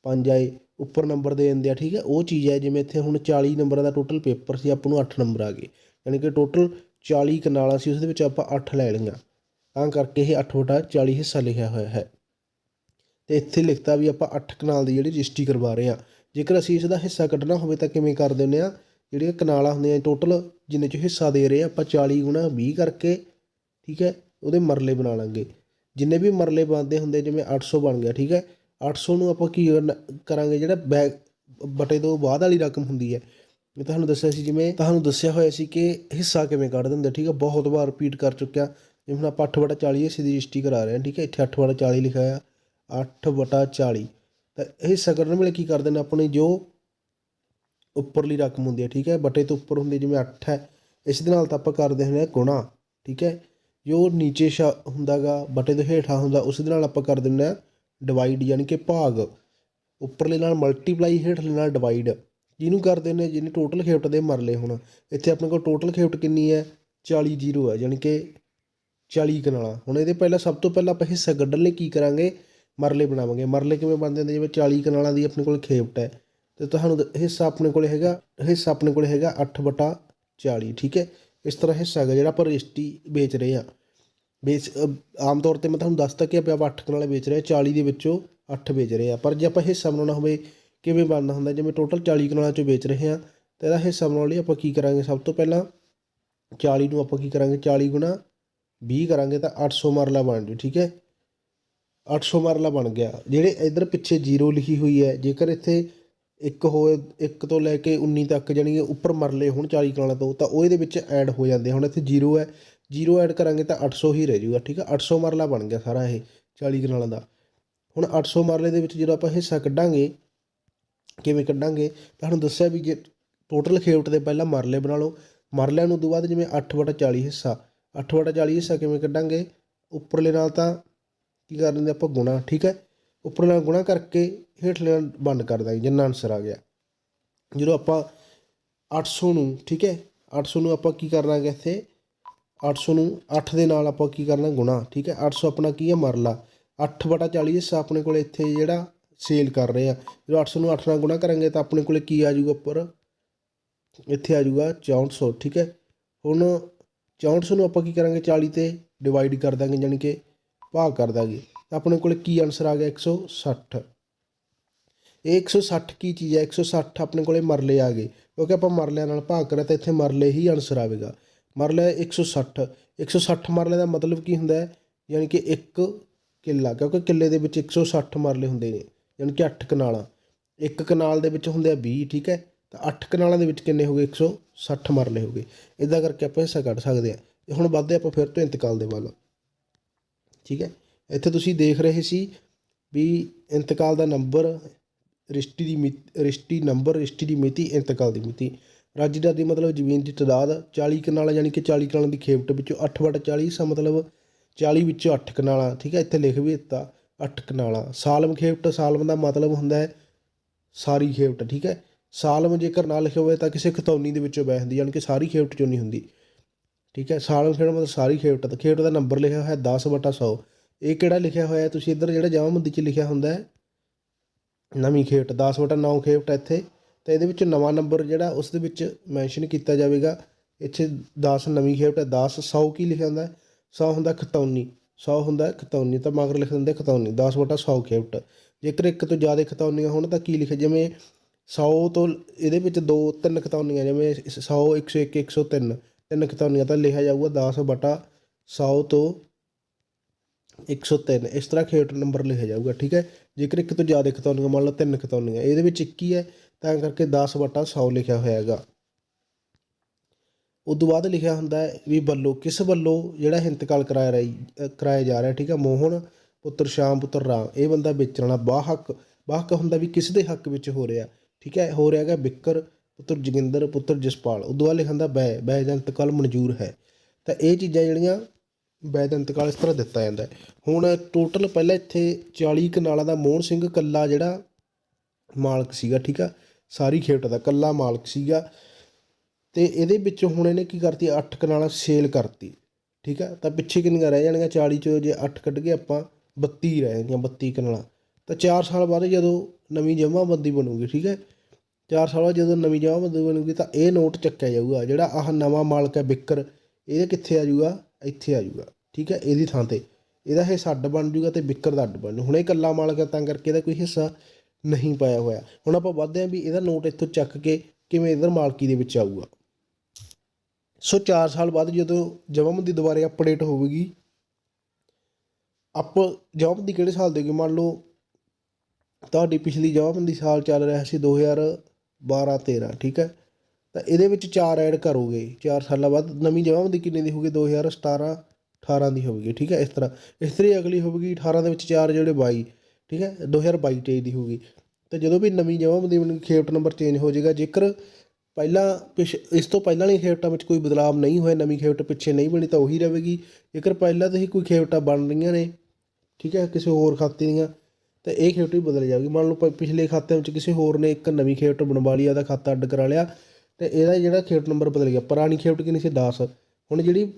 5 ਆਏ, ਉੱਪਰ ਨੰਬਰ ਦੇ ਦਿੰਦੇ ਆ, ਠੀਕ ਹੈ। ਉਹ ਚੀਜ਼ ਹੈ, ਜਿਵੇਂ ਇੱਥੇ ਹੁਣ 40 ਨੰਬਰਾਂ ਦਾ ਟੋਟਲ ਪੇਪਰ ਸੀ, ਆਪਾਂ ਨੂੰ 8 ਨੰਬਰ ਆ ਗਏ। ਯਾਨੀ ਕਿ ਟੋਟਲ 40 ਕਨਾਲਾਂ ਸੀ ਉਸ ਦੇ ਵਿੱਚ ਆਪਾਂ 8 ਲੈ ਲਈਆਂ। ਤਾਂ ਕਰਕੇ ਇਹ 8 ਵਟਾ 40 ਹਿੱਸਾ ਲਿਖਿਆ ਹੋਇਆ ਹੈ। ਤੇ ਇੱਥੇ ਲਿਖਤਾ ਵੀ ਆਪਾਂ 8 ਕਨਾਲ ਦੀ ਜਿਹੜੀ ਰਜਿਸਟਰੀ ਕਰਵਾ ਰਹੇ ਹਾਂ। ਜੇਕਰ ਅਸੀਂ ਇਸ ਦਾ ਹਿੱਸਾ ਕੱਢਣਾ ਹੋਵੇ ਤਾਂ ਕਿਵੇਂ ਕਰ ਦਿੰਦੇ ਆ ਜਿਹੜੀਆਂ ਕਨਾਲਾਂ ਹੁੰਦੀਆਂ ਟੋਟਲ ਜਿੰਨੇ ਚ ਹਿੱਸਾ ਦੇ ਰਹੇ ਆ ਆਪਾਂ 40 ਗੁਣਾ 20 ਕਰਕੇ, ਠੀਕ ਹੈ, ਉਹਦੇ ਮਰਲੇ ਬਣਾ ਲਾਂਗੇ। ਜਿੰਨੇ ਵੀ ਮਰਲੇ ਬਣਦੇ ਹੁੰਦੇ ਜਿਵੇਂ 800 ਬਣ ਗਿਆ, ਠੀਕ ਹੈ 800 ਨੂੰ ਆਪਾਂ ਕੀ ਕਰਾਂਗੇ ਜਿਹੜਾ ਬੈਗ ਬਟੇ ਤੋਂ ਬਾਅਦ ਵਾਲੀ ਰਕਮ ਹੁੰਦੀ ਹੈ। ਮੈਂ ਤੁਹਾਨੂੰ ਦੱਸਿਆ ਸੀ ਜਿਵੇਂ ਤੁਹਾਨੂੰ ਦੱਸਿਆ ਹੋਇਆ ਸੀ ਕਿ ਹਿੱਸਾ ਕਿਵੇਂ ਕੱਢ ਦਿੰਦੇ, ਠੀਕ ਹੈ ਬਹੁਤ ਵਾਰ ਰਿਪੀਟ ਕਰ ਚੁੱਕਿਆ। ਜਿਵੇਂ ਹੁਣ ਆਪਾਂ 8 ਵਟਾ 40 ਹਿੱਸੇ ਦੀ ਰਜਿਸਟਰੀ ਕਰਾ ਰਹੇ ਹਾਂ, ਠੀਕ ਹੈ ਇੱਥੇ 8 ਵਟਾ 40 ਲਿਖਿਆ ਆ 8 ਬਟਾ 40 ਤਾਂ ਇਹ ਹਿੱਸਾ ਕੱਢਣ ਵੇਲੇ ਕੀ ਕਰਦੇ ਨੇ ਆਪਣੇ ਜੋ ਉੱਪਰਲੀ ਰਕਮ ਹੁੰਦੀ ਹੈ ਠੀਕ ਹੈ ਬਟੇ ਤੋਂ ਉੱਪਰ ਹੁੰਦੀ ਜਿਵੇਂ 8 ਹੈ। ਇਸ ਦੇ ਨਾਲ ਤਾਂ ਆਪਾਂ ਕਰਦੇ ਹੁੰਦੇ ਹਾਂ ਗੁਣਾ, ਠੀਕ ਹੈ ਜੋ ਨੀਚੇ ਸ਼ਾ ਹੁੰਦਾਗਾ ਬਟੇ ਤੋਂ ਹੇਠਾਂ ਹੁੰਦਾ, ਉਸ ਦੇ ਨਾਲ ਆਪਾਂ ਕਰ ਦਿੰਦੇ ਹਾਂ ਡਿਵਾਈਡ ਯਾਨੀ ਕਿ ਭਾਗ। ਉੱਪਰਲੇ ਨਾਲ ਮਲਟੀਪਲਾਈ ਹੇਠਲੇ ਨਾਲ ਡਿਵਾਈਡ ਜਿਹਨੂੰ ਕਰਦੇ ਨੇ, ਜਿਹਨੇ ਟੋਟਲ ਖੇਪਟ ਦੇ ਮਰਲੇ ਹੁਣ। ਇੱਥੇ ਆਪਣੇ ਕੋਲ ਟੋਟਲ ਖੇਪਟ ਕਿੰਨੀ ਹੈ? 40 ਜ਼ੀਰੋ ਹੈ ਯਾਨੀ ਕਿ 40 ਕਨਾਲਾਂ। ਹੁਣ ਇਹਦੇ ਪਹਿਲਾਂ ਸਭ ਤੋਂ ਪਹਿਲਾਂ ਆਪਾਂ ਹਿੱਸਾ ਕੱਢਣ ਲਈ ਕੀ ਕਰਾਂਗੇ? ਮਰਲੇ ਬਣਾਵਾਂਗੇ। ਮਰਲੇ ਕਿਵੇਂ ਬਣਦੇ ਹੁੰਦੇ ਜਿਵੇਂ 40 ਕਨਾਲਾਂ ਦੀ ਆਪਣੇ ਕੋਲ ਖੇਪਟ ਹੈ। ਤੇ ਤੁਹਾਨੂੰ ਹਿੱਸਾ ਆਪਣੇ ਕੋਲ ਹੈਗਾ, ਹਿੱਸਾ ਆਪਣੇ ਕੋਲ ਹੈਗਾ 8 ਬਟਾ 40 ਠੀਕ ਹੈ? ਇਸ ਤਰ੍ਹਾਂ ਹਿੱਸਾ ਹੈਗਾ ਜਿਹੜਾ ਆਪਾਂ ਰਜਿਸਟਰੀ ਵੇਚ ਰਹੇ ਹਾਂ। ਵੇਚ ਆਮ ਤੌਰ ਤੇ ਮੈਂ ਤੁਹਾਨੂੰ ਦੱਸਤਾ ਕਿ ਆਪਾਂ 8 ਕਨਾਲੇ ਵੇਚ ਰਹੇ ਹਾਂ 40 ਦੇ ਵਿੱਚੋਂ 8 ਵੇਚ ਰਹੇ ਆ ਪਰ ਜੇ ਆਪਾਂ ਹਿੱਸਾ ਬਣਾਉਣਾ ਹੋਵੇ ਕਿਵੇਂ ਬਣਨਾ ਹੁੰਦਾ? ਜਿਵੇਂ ਟੋਟਲ 40 ਕਨਾਲਾਂ ਚੋਂ ਵੇਚ ਰਹੇ ਹਾਂ, ਤਾਂ ਇਹਦਾ ਹਿੱਸਾ ਬਣਾਉਣ ਲਈ ਆਪਾਂ ਕੀ ਕਰਾਂਗੇ? ਸਭ ਤੋਂ ਪਹਿਲਾਂ 40 ਨੂੰ ਆਪਾਂ ਕੀ ਕਰਾਂਗੇ? 40 ਗੁਣਾ 20 ਕਰਾਂਗੇ ਤਾਂ 800 ਮਰਲਾ ਬਣ ਜੂ ਠੀਕ ਹੈ? 800 ਮਰਲਾ ਬਣ ਗਿਆ। ਜਿਹੜੇ ਇਧਰ ਪਿੱਛੇ 0 ਲਿਖੀ ਹੋਈ ਹੈ, ਜੇਕਰ ਇੱਥੇ ਇੱਕ ਹੋਏ, ਇੱਕ ਤੋਂ ਲੈ ਕੇ 19 ਤੱਕ ਜਾਣੀ ਕਿ ਉੱਪਰ ਮਰਲੇ ਹੁਣ 40 ਕਨਾਲਾਂ ਤੋਂ, ਤਾਂ ਉਹ ਇਹਦੇ ਵਿੱਚ ਐਡ ਹੋ ਜਾਂਦੇ ਆ। ਹੁਣ ਇੱਥੇ 0 ਹੈ 0 ਐਡ ਕਰਾਂਗੇ ਤਾਂ 800 ਹੀ ਰਹਿ ਜੂਗਾ ਠੀਕ ਹੈ? 800 ਮਰਲਾ ਬਣ ਗਿਆ ਸਾਰਾ ਇਹ 40 ਕਨਾਲਾਂ ਦਾ। ਹੁਣ 800 ਮਰਲੇ ਦੇ ਵਿੱਚ ਜਦੋਂ ਆਪਾਂ ਹਿੱਸਾ ਕੱਢਾਂਗੇ ਕਿਵੇਂ ਕੱਢਾਂਗੇ? ਤੁਹਾਨੂੰ ਦੱਸਿਆ ਵੀ ਜੇ ਟੋਟਲ ਖੇਵਟ ਦੇ ਪਹਿਲਾਂ ਮਰਲੇ ਬਣਾ ਲਓ। ਮਰਲਿਆਂ ਨੂੰ ਤੋਂ ਬਾਅਦ ਜਿਵੇਂ 8 ਵਟਾ 40 ਹਿੱਸਾ। 8 ਵਟਾ 40 ਹਿੱਸਾ ਕਿਵੇਂ ਕੱਢਾਂਗੇ? ਉੱਪਰਲੇ ਨਾਲ ਤਾਂ ਕੀ ਕਰ ਲੈਂਦੇ ਆਪਾਂ ਗੁਣਾ, ਠੀਕ ਹੈ? ਉੱਪਰਲੇ ਨਾਲ ਗੁਣਾ ਕਰਕੇ ਹੇਠਲੇ ਨਾਲ ਬੰਦ ਕਰ ਦਾਂਗੇ ਜਿੰਨਾ ਆਨਸਰ ਆ ਗਿਆ। ਜਦੋਂ ਆਪਾਂ 800 ਨੂੰ, ਠੀਕ ਹੈ? 800 ਨੂੰ ਆਪਾਂ ਕੀ ਕਰਨਾਗੇ ਇੱਥੇ? 800 ਨੂੰ 8 ਦੇ ਨਾਲ ਆਪਾਂ ਕੀ ਕਰਨਾ? ਗੁਣਾ, ਠੀਕ ਹੈ? 800 ਆਪਣਾ ਕੀ ਹੈ? ਮਰਲਾ। 8 ਬਟਾ 40 ਹਿੱਸਾ ਆਪਣੇ ਕੋਲ ਇੱਥੇ ਜਿਹੜਾ ਸੇਲ ਕਰ ਰਹੇ ਆ। ਜਦੋਂ 800 ਨੂੰ 8 ਨਾਲ ਗੁਣਾ ਕਰਾਂਗੇ ਤਾਂ ਆਪਣੇ ਕੋਲੇ ਕੀ ਆ ਜਾਊਗਾ ਉੱਪਰ? ਇੱਥੇ ਆ ਜਾਊਗਾ 6400 ਠੀਕ ਹੈ? ਹੁਣ 6400 ਨੂੰ ਆਪਾਂ ਕੀ ਕਰਾਂਗੇ? 40 ਤੇ ਡਿਵਾਈਡ ਕਰ ਦਾਂਗੇ ਯਾਨੀ ਕਿ ਭਾਗ ਕਰ ਦਾਂਗੇ। ਤਾਂ ਆਪਣੇ ਕੋਲੇ ਕੀ ਆਨਸਰ ਆ ਗਿਆ? 160 ਇਹ 160 ਕੀ ਚੀਜ਼ ਹੈ? 160 ਆਪਣੇ ਕੋਲੇ ਮਰਲੇ ਆ ਗਏ। ਕਿਉਂਕਿ ਆਪਾਂ ਮਰਲਿਆਂ ਨਾਲ ਭਾਗ ਕਰਿਆ ਤਾਂ ਇੱਥੇ ਮਰਲੇ ਹੀ ਆਨਸਰ ਆਵੇਗਾ। ਮਰਲਾ 160 160 ਮਰਲੇ ਦਾ ਮਤਲਬ ਕੀ ਹੁੰਦਾ ਹੈ? ਯਾਨੀ ਕਿ ਇੱਕ ਕਿੱਲਾ, ਕਿਉਂਕਿ ਕਿੱਲੇ ਦੇ ਵਿੱਚ 160 ਮਰਲੇ ਹੁੰਦੇ ਨੇ। ਯਾਨੀ ਕਿ 8 ਕਨਾਲਾਂ। ਇੱਕ ਕਨਾਲ ਦੇ ਵਿੱਚ ਹੁੰਦੇ ਆ 20 ਠੀਕ ਹੈ? ਤਾਂ 8 ਕਨਾਲਾਂ ਦੇ ਵਿੱਚ ਕਿੰਨੇ ਹੋ ਗਏ? 160 ਮਰਲੇ ਹੋ ਗਏ। ਇਦਾਂ ਕਰਕੇ ਆਪਾਂ ਹਿੱਸਾ ਕੱਢ ਸਕਦੇ ਆ ਤੇ ਹੁਣ ਵੱਧਦੇ ਆਪਾਂ ਫਿਰ ਤੋਂ ਇੰਤਕਾਲ ਦੇ ਵੱਲ। ਠੀਕ ਹੈ? ਇੱਥੇ ਤੁਸੀਂ ਦੇਖ ਰਹੇ ਸੀ ਵੀ ਇੰਤਕਾਲ ਦਾ ਨੰਬਰ ਰਿਸ਼ਟੀ ਦੀ ਮਿ- ਰਿਸ਼ਤੀ ਨੰਬਰ ਰਿਸ਼ਟੀ ਦੀ ਮਿਤੀ, ਇੰਤਕਾਲ ਦੀ ਮਿਤੀ। ਰਾਜੀਦਾਰ ਦੀ ਮਤਲਬ ਜ਼ਮੀਨ ਦੀ ਤਾਦਾਦ 40 ਕਨਾਲਾਂ ਯਾਨੀ ਕਿ 40 ਕਨਾਲਾਂ ਦੀ ਖੇਪਟ ਵਿੱਚੋਂ 8 ਵਟਾ 40 ਸਾ ਮਤਲਬ 40 ਵਿੱਚੋਂ 8 ਕਨਾਲਾਂ। ਠੀਕ ਹੈ? ਇੱਥੇ ਲਿਖ ਵੀ ਦਿੱਤਾ। ਅੱਠ ਕਨਾਲਾਂ। ਸਾਲਮ ਖੇਵਟ, ਸਾਲਮ ਦਾ ਮਤਲਬ ਹੁੰਦਾ ਹੈ ਸਾਰੀ ਖੇਵਟ, ਠੀਕ ਹੈ? ਸਾਲਮ ਜੇਕਰ ਨਾ ਲਿਖਿਆ ਹੋਵੇ ਤਾਂ ਕਿਸੇ ਖਤੌਨੀ ਦੇ ਵਿੱਚੋਂ ਬਹਿ ਜਾਂਦੀ, ਯਾਨੀ ਕਿ ਸਾਰੀ ਖੇਵਟ ਚੋਂ ਨਹੀਂ ਹੁੰਦੀ, ਠੀਕ ਹੈ? ਸਾਲਮ ਖੇਪਟ ਮਤਲਬ ਸਾਰੀ ਖੇਵਟ ਤਾਂ ਖੇਪਟ ਦਾ ਨੰਬਰ ਲਿਖਿਆ ਹੋਇਆ 10 ਵਟਾ 100 ਇਹ ਕਿਹੜਾ ਲਿਖਿਆ ਹੋਇਆ ਹੈ? ਤੁਸੀਂ ਇੱਧਰ ਜਿਹੜਾ ਜਮਾਬੰਦੀ 'ਚ ਲਿਖਿਆ ਹੁੰਦਾ ਹੈ, ਨਵੀਂ ਖੇਪਟ 10 ਵਟਾ 9 ਖੇਵਟ ਹੈ ਇੱਥੇ। ਤਾਂ ਇਹਦੇ ਵਿੱਚ ਨਵਾਂ ਨੰਬਰ ਜਿਹੜਾ ਉਸ ਦੇ ਵਿੱਚ ਮੈਂਸ਼ਨ ਕੀਤਾ ਜਾਵੇਗਾ। ਇੱਥੇ 10 ਨਵੀਂ ਖੇਵਟ ਹੈ 10 100 ਕੀ ਲਿਖਿਆ ਹੁੰਦਾ ਹੈ? 100 ਹੁੰਦਾ ਖਤੌਨੀ। 100 ਹੁੰਦਾ ਖਤੌਨੀ ਤਾਂ ਮਗਰ ਲਿਖ ਦਿੰਦੇ ਖਤੌਨੀ 10 ਵਟਾ 100 ਖੇਪਟ ਜੇਕਰ ਇੱਕ ਤੋਂ ਜ਼ਿਆਦਾ ਖਤੌਨੀਆਂ ਹੋਣ ਤਾਂ ਕੀ ਲਿਖੇ? ਜਿਵੇਂ 100 ਤੋਂ ਇਹਦੇ ਵਿੱਚ ਦੋ, ਤਿੰਨ ਖਤੌਨੀਆਂ, ਜਿਵੇਂ 100 101 103 ਤਿੰਨ ਖਤੌਨੀਆਂ ਤਾਂ ਲਿਖਿਆ ਜਾਊਗਾ 10 ਬਟਾ 100 ਤੋਂ 103 ਇਸ ਤਰ੍ਹਾਂ ਖੇਟ ਨੰਬਰ ਲਿਖਿਆ ਜਾਊਗਾ, ਠੀਕ ਹੈ? ਜੇਕਰ ਇੱਕ ਤੋਂ ਜ਼ਿਆਦਾ ਖਤੌਨੀਆਂ, ਮੰਨ ਲਓ ਤਿੰਨ ਖਤੌਨੀਆਂ, ਇਹਦੇ ਵਿੱਚ ਇੱਕ ਹੀ ਹੈ ਤਾਂ ਕਰਕੇ 10 ਬਟਾ 100 ਲਿਖਿਆ ਹੋਇਆ ਹੈਗਾ। ਉਦੋਂ ਬਾਅਦ ਲਿਖਿਆ ਹੁੰਦਾ ਹੈ ਵੀ ਵੱਲੋਂ ਕਿਸ ਵੱਲੋਂ ਜਿਹੜਾ ਇੰਤਕਾਲ ਕਰਾਇਆ ਰਹੀ ਅ, ਕਰਾਇਆ ਜਾ ਰਿਹਾ ਠੀਕ ਹੈ ਮੋਹਨ ਪੁੱਤਰ ਸ਼ਾਮ ਪੁੱਤਰ ਰਾਮ ਇਹ ਬੰਦਾ ਵੇਚਣ ਵਾਲਾ ਬਾਹਕ ਬਾਹਕ ਹੁੰਦਾ ਵੀ ਕਿਸ ਦੇ ਹੱਕ ਵਿੱਚ ਹੋ ਰਿਹਾ ਠੀਕ ਹੈ? ਹੋ ਰਿਹਾ ਹੈਗਾ ਬਿੱਕਰ ਪੁੱਤਰ ਜੋਗਿੰਦਰ ਪੁੱਤਰ ਜਸਪਾਲ। ਉਦੋਂ ਬਾਅਦ ਲਿਖਾਂਦਾ ਬੈ ਬੈ ਦਾ ਇੰਤਕਾਲ ਮਨਜ਼ੂਰ ਹੈ। ਤਾਂ ਇਹ ਚੀਜ਼ਾਂ ਜਿਹੜੀਆਂ ਬੈ ਦਾ ਇੰਤਕਾਲ ਇਸ ਤਰ੍ਹਾਂ ਦਿੱਤਾ ਜਾਂਦਾ ਹੈ। ਹੁਣ ਟੋਟਲ ਪਹਿਲਾਂ ਇੱਥੇ 40 ਕਨਾਲਾਂ ਦਾ ਮੋਹਨ ਸਿੰਘ ਕੱਲਾ ਜਿਹੜਾ ਮਾਲਕ ਸੀਗਾ ਠੀਕ ਆ? ਸਾਰੀ ਖੇਪਟ ਦਾ ਕੱਲਾ ਮਾਲਕ ਸੀਗਾ। ਤੇ ਇਹਦੇ ਵਿੱਚ ਹੁਣ ਇਹਨੇ ਕੀ ਕਰਤੀ 8 ਕਨਾਲਾਂ ਸੇਲ ਕਰਤੀ। ਠੀਕ ਆ? ਤਾਂ ਪਿੱਛੇ ਕਿੰਨੀਆਂ ਰਹਿ ਜਾਣਗੀਆਂ? 40 ਚੋਂ ਜੇ 8 ਕੱਢ ਕੇ ਆਪਾਂ 32 ਰਹਿ ਜਾਣਗੀਆਂ 32 ਕਨਾਲਾਂ ਤਾਂ 4 ਸਾਲ ਬਾਅਦ ਜਦੋਂ ਨਵੀਂ ਜਮ੍ਹਾਂਬੰਦੀ ਬਣੂਗੀ, ਠੀਕ ਹੈ? 4 ਸਾਲ ਬਾਅਦ ਜਦੋਂ ਨਵੀਂ ਜਮ੍ਹਾਂਬੰਦੀ ਬਣੂਗੀ, ਤਾਂ ਇਹ ਨੋਟ ਚੱਕਿਆ ਜਾਊਗਾ, ਜਿਹੜਾ ਆਹ ਨਵਾਂ ਮਾਲਕ ਹੈ ਬਿੱਕਰ, ਇਹ ਕਿੱਥੇ ਆ ਜਾਊਗਾ? ਇੱਥੇ ਆ ਜਾਊਗਾ। ਠੀਕ ਹੈ? ਇਹਦੀ ਥਾਂ ਤੇ। ਇਹਦਾ ਹਿੱਸਾ ਅੱਡ ਬਣ ਜਾਊਗਾ ਤੇ ਬਿੱਕਰ ਦਾ ਅੱਡ ਬਣ ਜਾਊ। ਹੁਣ ਇਹ ਇਕੱਲਾ ਮਾਲਕ ਹੈ, ਤਾਂ ਕਰਕੇ ਇਹਦਾ ਕੋਈ ਹਿੱਸਾ ਨਹੀਂ ਪਾਇਆ ਹੋਇਆ। ਹੁਣ ਆਪਾਂ ਵੱਧਦੇ ਹਾਂ ਵੀ ਇਹਦਾ ਨੋਟ ਇੱਥੋਂ ਚੱਕ ਕੇ ਕਿਵੇਂ ਇਧਰ ਮਾਲਕੀ ਦੇ ਵਿੱਚ ਆਊਗਾ। ਸੋ 4 ਸਾਲ ਬਾਅਦ ਜਦੋਂ ਜਮ੍ਹਾਂਬੰਦੀ ਦੁਬਾਰੇ ਅਪਡੇਟ ਹੋਵੇਗੀ ਅਪ ਜਮ੍ਹਾਂਬੰਦੀ ਕਿਹੜੇ ਸਾਲ ਦੀ ਹੋਗੀ ਮੰਨ ਲਓ ਤੁਹਾਡੀ ਪਿਛਲੀ ਜਮ੍ਹਾਂਬੰਦੀ ਸਾਲ ਚੱਲ ਰਿਹਾ ਸੀ 2012 13 ਠੀਕ ਹੈ? ਤਾਂ ਇਹਦੇ ਵਿੱਚ 4 ਐਡ ਕਰੋਗੇ। 4 ਸਾਲਾਂ ਬਾਅਦ ਨਵੀਂ ਜਮ੍ਹਾਂਬੰਦੀ ਕਿੰਨੇ ਦੀ ਹੋਗੀ 2017 18 ਦੀ ਹੋਵੇਗੀ ਠੀਕ ਹੈ? ਇਸ ਤਰ੍ਹਾਂ। ਇਸ ਤਰ੍ਹਾਂ ਅਗਲੀ ਹੋਵੇਗੀ 18 ਦੇ ਵਿੱਚ 4 ਜਿਹੜੇ 22 ਠੀਕ ਹੈ? 2022 23 ਦੀ ਹੋਗੀ ਤੇ ਜਦੋਂ ਵੀ ਨਵੀਂ ਜਮ੍ਹਾਂਬੰਦੀ ਬਣੂਗੀ ਖੇਪਟ ਨੰਬਰ ਚੇਂਜ ਹੋ ਜਾਏਗਾ, ਜੇਕਰ ਪਹਿਲਾਂ ਪਿਛ, ਇਸ ਤੋਂ ਪਹਿਲਾਂ ਵਾਲੀ ਖੇਵਟਾਂ ਵਿੱਚ ਕੋਈ ਬਦਲਾਅ ਨਹੀਂ ਹੋਇਆ, ਨਵੀਂ ਖੇਵਟ ਪਿੱਛੇ ਨਹੀਂ ਬਣੀ ਤਾਂ ਉਹੀ ਰਹੇਗੀ। ਜੇਕਰ ਪਹਿਲਾਂ ਤੋਂ ਹੀ ਕੋਈ ਖੇਵਟਾਂ ਬਣ ਰਹੀਆਂ ਨੇ, ਠੀਕ ਹੈ, ਕਿਸੇ ਹੋਰ ਖਾਤੇ ਦੀਆਂ, ਤਾਂ ਇਹ ਖੇਵਟ ਵੀ ਬਦਲ ਜਾਊਗੀ ਮੰਨ ਲਓ ਪਿਛਲੇ ਖਾਤੇ ਵਿੱਚ ਕਿਸੇ ਹੋਰ ਨੇ ਇੱਕ ਨਵੀਂ ਖੇਵਟ ਬਣਵਾ ਲਈ ਉਹਦਾ ਖਾਤਾ ਅੱਡ ਕਰਾ ਲਿਆ, ਤੇ ਇਹਦਾ ਜਿਹੜਾ ਖੇਪਟ ਨੰਬਰ ਬਦਲ ਗਿਆ। ਪੁਰਾਣੀ ਖੇਪਟ ਕਿੰਨੀ ਸੀ? 10 ਹੁਣ ਜਿਹੜੀ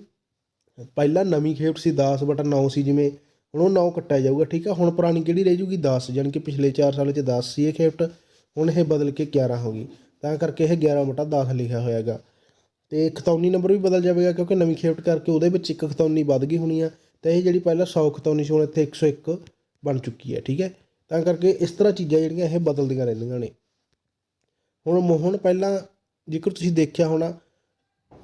ਪਹਿਲਾਂ ਨਵੀਂ ਖੇਪਟ ਸੀ 10 ਬਟਾ 9 ਸੀ, ਜਿਵੇਂ ਹੁਣ ਉਹ 9 ਕੱਟਿਆ ਜਾਊਗਾ, ਠੀਕ ਆ ਹੁਣ ਪੁਰਾਣੀ ਕਿਹੜੀ ਰਹਿ ਜੂਗੀ? 10 ਜਾਣੀ ਕਿ ਪਿਛਲੇ 4 ਸਾਲ 'ਚ 10 ਸੀ ਇਹ ਖੇਵਟ ਹੁਣ ਇਹ ਬਦਲ ਕੇ 11 ਹੋ ਗਈ। ਤਾਂ ਕਰਕੇ ਇਹ 11 ਬਟਾ 10 ਲਿਖਿਆ ਹੋਇਆ ਹੈਗਾ ਤੇ ਖਤੌਨੀ ਨੰਬਰ ਵੀ ਬਦਲ ਜਾਵੇਗਾ ਕਿਉਂਕਿ ਨਵੀਂ ਖੇਪਟ ਕਰਕੇ ਉਹਦੇ ਵਿੱਚ ਇੱਕ ਖਤੌਨੀ ਵੱਧ ਗਈ ਹੋਣੀ ਆ ਤਾਂ ਇਹ ਜਿਹੜੀ ਪਹਿਲਾਂ 100 ਖਤੌਨੀ ਸੀ ਹੁਣ ਇੱਥੇ 101 ਬਣ ਚੁੱਕੀ ਹੈ ਠੀਕ ਹੈ? ਤਾਂ ਕਰਕੇ ਇਸ ਤਰ੍ਹਾਂ ਚੀਜ਼ਾਂ ਜਿਹੜੀਆਂ ਇਹ ਬਦਲਦੀਆਂ ਰਹਿੰਦੀਆਂ ਨੇ। ਹੁਣ ਮੋਹਨ, ਪਹਿਲਾਂ ਜੇਕਰ ਤੁਸੀਂ ਦੇਖਿਆ ਹੋਣਾ,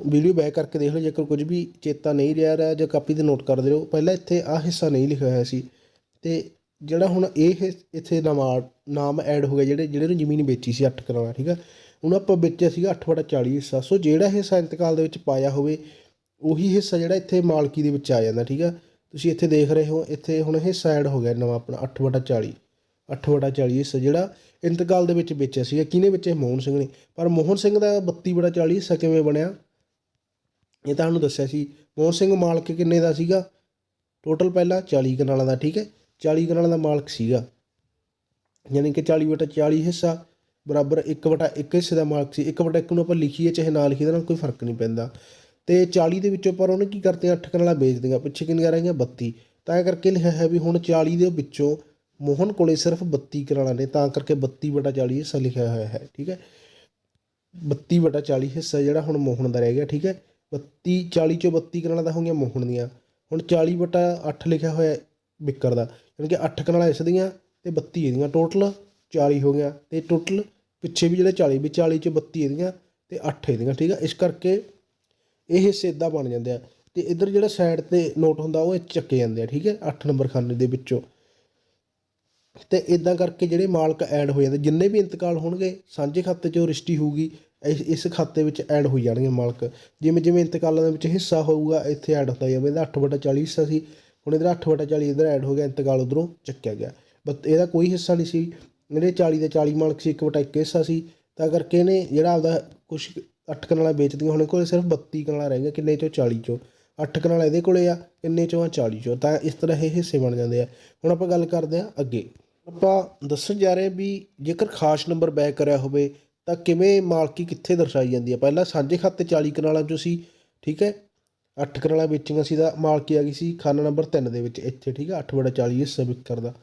ਵੀਡੀਓ ਬੈਕ ਕਰਕੇ ਦੇਖ ਲਓ, ਜੇਕਰ ਕੁਝ ਵੀ ਚੇਤਾ ਨਹੀਂ ਰਿਹਾ ਰਿਹਾ ਜਾਂ ਕਾਪੀ ਤੇ ਨੋਟ ਕਰਦੇ ਰਹੋ ਪਹਿਲਾਂ ਇੱਥੇ ਆਹ ਹਿੱਸਾ ਨਹੀਂ ਲਿਖਿਆ ਹੋਇਆ ਸੀ। ਤੇ ਜਿਹੜਾ ਹੁਣ ਇਹ ਇੱਥੇ ਨਵਾਂ ਨਾਮ ਐਡ ਹੋ ਗਿਆ, ਜਿਹੜੇ ਜਿਹੜੇ ਨੂੰ ਜ਼ਮੀਨ ਵੇਚੀ ਸੀ 8 ਕਰਾਣਾ ਠੀਕ ਆ? ਹੁਣ ਆਪਾਂ ਵੇਚਿਆ ਸੀਗਾ 8 ਵਟਾ 40 ਹਿੱਸਾ। ਸੋ ਜਿਹੜਾ ਹਿੱਸਾ ਇੰਤਕਾਲ ਦੇ ਵਿੱਚ ਪਾਇਆ ਹੋਵੇ, ਉਹੀ ਹਿੱਸਾ ਜਿਹੜਾ ਇੱਥੇ ਮਾਲਕੀ ਦੇ ਵਿੱਚ ਆ ਜਾਂਦਾ, ਠੀਕ ਆ? ਤੁਸੀਂ ਇੱਥੇ ਦੇਖ ਰਹੇ ਹੋ, ਇੱਥੇ ਹੁਣ ਹਿੱਸਾ ਐਡ ਹੋ ਗਿਆ ਨਵਾਂ ਆਪਣਾ 8 ਵਟਾ 40 ਅੱਠ ਵਟਾ 40 ਹਿੱਸਾ ਜਿਹੜਾ ਇੰਤਕਾਲ ਦੇ ਵਿੱਚ ਵੇਚਿਆ ਸੀਗਾ। ਕਿਹਨੇ ਵੇਚਿਆ? ਮੋਹਨ ਸਿੰਘ ਨੇ। ਪਰ ਮੋਹਨ ਸਿੰਘ ਦਾ 32 ਵਟਾ 40 ਹਿੱਸਾ ਕਿਵੇਂ ਬਣਿਆ? ਇਹ ਤੁਹਾਨੂੰ ਦੱਸਿਆ ਸੀ। ਮੋਹਨ ਸਿੰਘ ਮਾਲਕ ਕਿੰਨੇ ਦਾ ਸੀਗਾ? ਟੋਟਲ ਪਹਿਲਾਂ 40 ਕਨਾਲਾਂ ਦਾ, ਠੀਕ ਹੈ? 40 ਕਨਾਲਾਂ ਦਾ ਮਾਲਕ ਸੀਗਾ। ਯਾਨੀ ਕਿ 40 ਵਟਾ 40 ਹਿੱਸਾ। ਬਰਾਬਰ 1 ਵਟਾ 1 ਹਿੱਸੇ ਦਾ ਮਾਲਕ ਸੀ 1 ਵਟਾ 1 ਨੂੰ ਆਪਾਂ ਲਿਖੀਏ ਚਾਹੇ ਨਾ ਲਿਖੀਏ, ਇਹਦੇ ਨਾਲ ਕੋਈ ਫ਼ਰਕ ਨਹੀਂ ਪੈਂਦਾ। ਤੇ 40 ਦੇ ਵਿੱਚੋਂ ਪਰ ਉਹਨੇ ਕੀ ਕਰਤੇ 8 ਕਨਾਲਾਂ ਵੇਚ ਦਿੱਤੀਆਂ ਪਿੱਛੇ ਕਿੰਨੀਆਂ ਰਹਿ ਗਈਆਂ? 32 ਤਾਂ ਇਹ ਕਰਕੇ ਲਿਖਿਆ ਹੈ ਵੀ ਹੁਣ 40 ਦੇ ਵਿੱਚੋਂ ਮੋਹਨ ਕੋਲੇ ਸਿਰਫ 32 ਕਨਾਲਾਂ ਨੇ, ਤਾਂ ਕਰਕੇ 32 ਵਟਾ 40 ਹਿੱਸਾ ਲਿਖਿਆ ਹੋਇਆ ਹੈ, ਠੀਕ ਹੈ? 32 ਵਟਾ 40 ਹਿੱਸਾ ਜਿਹੜਾ ਹੁਣ ਮੋਹਨ ਦਾ ਰਹਿ ਗਿਆ, ਠੀਕ ਹੈ? 32 40 ਚੋਂ 32 ਕਨਾਲਾਂ ਦਾ ਹੋ ਗਈਆਂ ਮੋਹਨ ਦੀਆਂ। ਹੁਣ 40 ਵਟਾ 8 ਲਿਖਿਆ ਹੋਇਆ ਹੈ ਦਾ, ਯਾਨੀ ਕਿ 8 ਕਨਾਲਾਂ ਇਸ ਦੀਆਂ ਤੇ 32 ਇਹਦੀਆਂ, ਟੋਟਲ 40 ਹੋ ਗਿਆ। ਤੇ ਟੋਟਲ ਪਿੱਛੇ ਵੀ ਜਿਹੜੇ 40 ਵੀ 40 ਚੋਂ 32 ਇਹਦੀਆਂ ਤੇ 8 ਇਹਦੀਆਂ, ਠੀਕ ਆ? ਇਸ ਕਰਕੇ ਇਹ ਹਿੱਸੇ ਇਦਾਂ ਬਣ ਜਾਂਦੇ ਆ। ਤੇ ਇਧਰ ਜਿਹੜਾ ਸਾਈਡ ਤੇ ਨੋਟ ਹੁੰਦਾ, ਉਹ ਇਹ ਚੱਕੇ ਜਾਂਦੇ ਆ, ਠੀਕ ਹੈ 8 ਨੰਬਰ ਖਾਨੇ ਦੇ ਵਿੱਚੋਂ। ਤੇ ਇਦਾਂ ਕਰਕੇ ਜਿਹੜੇ ਮਾਲਕ ਐਡ ਹੋ ਜਾਂਦੇ, ਜਿੰਨੇ ਵੀ ਇੰਤਕਾਲ ਹੋਣਗੇ, ਸਾਂਝੇ ਖਾਤੇ 'ਚੋਂ ਰਿਸ਼ਤੀ ਹੋਊਗੀ, ਇਸ ਖਾਤੇ ਵਿੱਚ ਐਡ ਹੋ ਜਾਣਗੇ ਮਾਲਕ। ਜਿਵੇਂ ਜਿਵੇਂ ਇੰਤਕਾਲਾਂ ਦੇ ਵਿੱਚ ਹਿੱਸਾ ਹੋਊਗਾ, ਇੱਥੇ ਐਡ ਹੁੰਦਾ ਜਾਵੇ ਇਹਦਾ 8 ਬਟਾ 40 ਹਿੱਸਾ ਸੀ, ਹੁਣ ਇਹਦਾ 8 ਵਟਾ 40 ਇਧਰ ਐਡ ਹੋ ਗਿਆ, ਇੰਤਕਾਲ ਉਧਰੋਂ ਚੱਕਿਆ ਗਿਆ। ਬਟ ਇਹਦਾ ਕੋਈ ਹਿੱਸਾ ਨਹੀਂ ਸੀ। ਜਿਹੜੇ 40 ਦੇ 40 ਮਾਲਕ ਸੀ 1 ਵਟਾ 1 ਹਿੱਸਾ ਸੀ। ਤਾਂ ਕਰਕੇ ਇਹਨੇ ਜਿਹੜਾ ਆਪਦਾ ਕੁਛ 8 ਕਨਾਲਾਂ ਵੇਚਦੀਆਂ ਹੁਣ ਕੋਲ ਸਿਰਫ 32 ਕਨਾਲਾਂ ਰਹਿ ਗਈਆਂ, ਕਿੰਨੇ ਚੋਂ 40 ਚੋਂ। 8 ਕਨਾਲਾਂ ਇਹਦੇ ਕੋਲੇ ਆ, ਕਿੰਨੇ ਚੋਂ ਆ? 40 ਚੋਂ। ਤਾਂ ਇਸ ਤਰ੍ਹਾਂ ਇਹ ਹਿੱਸੇ ਬਣ ਜਾਂਦੇ ਆ। ਹੁਣ ਆਪਾਂ ਗੱਲ ਕਰਦੇ ਆ ਅੱਗੇ। ਆਪਾਂ ਦੱਸਣ ਜਾ ਰਹੇ ਵੀ ਜੇਕਰ ਖਾਸ ਨੰਬਰ ਬੈਕ ਕਰਿਆ ਹੋਵੇ, ਤਾਂ ਕਿਵੇਂ ਮਾਲਕੀ ਕਿੱਥੇ ਦਰਸਾਈ ਜਾਂਦੀ ਹੈ ਪਹਿਲਾਂ ਸਾਂਝੇ ਖਾਤੇ 40 ਕਨਾਲਾਂ ਚੋਂ ਸੀ, ਠੀਕ ਹੈ? 8 ਕਨਾਲਾਂ ਵੇਚੀਆਂ ਸੀ ਤਾਂ ਮਾਲਕੀ ਆ ਗਈ ਸੀ ਖਾਨਾ ਨੰਬਰ 3 ਦੇ ਵਿੱਚ, ਇੱਥੇ, ਠੀਕ ਹੈ 8 ਬੜਾ 40 ਹਿੱਸਾ ਵਿਕਰ ਦਾ।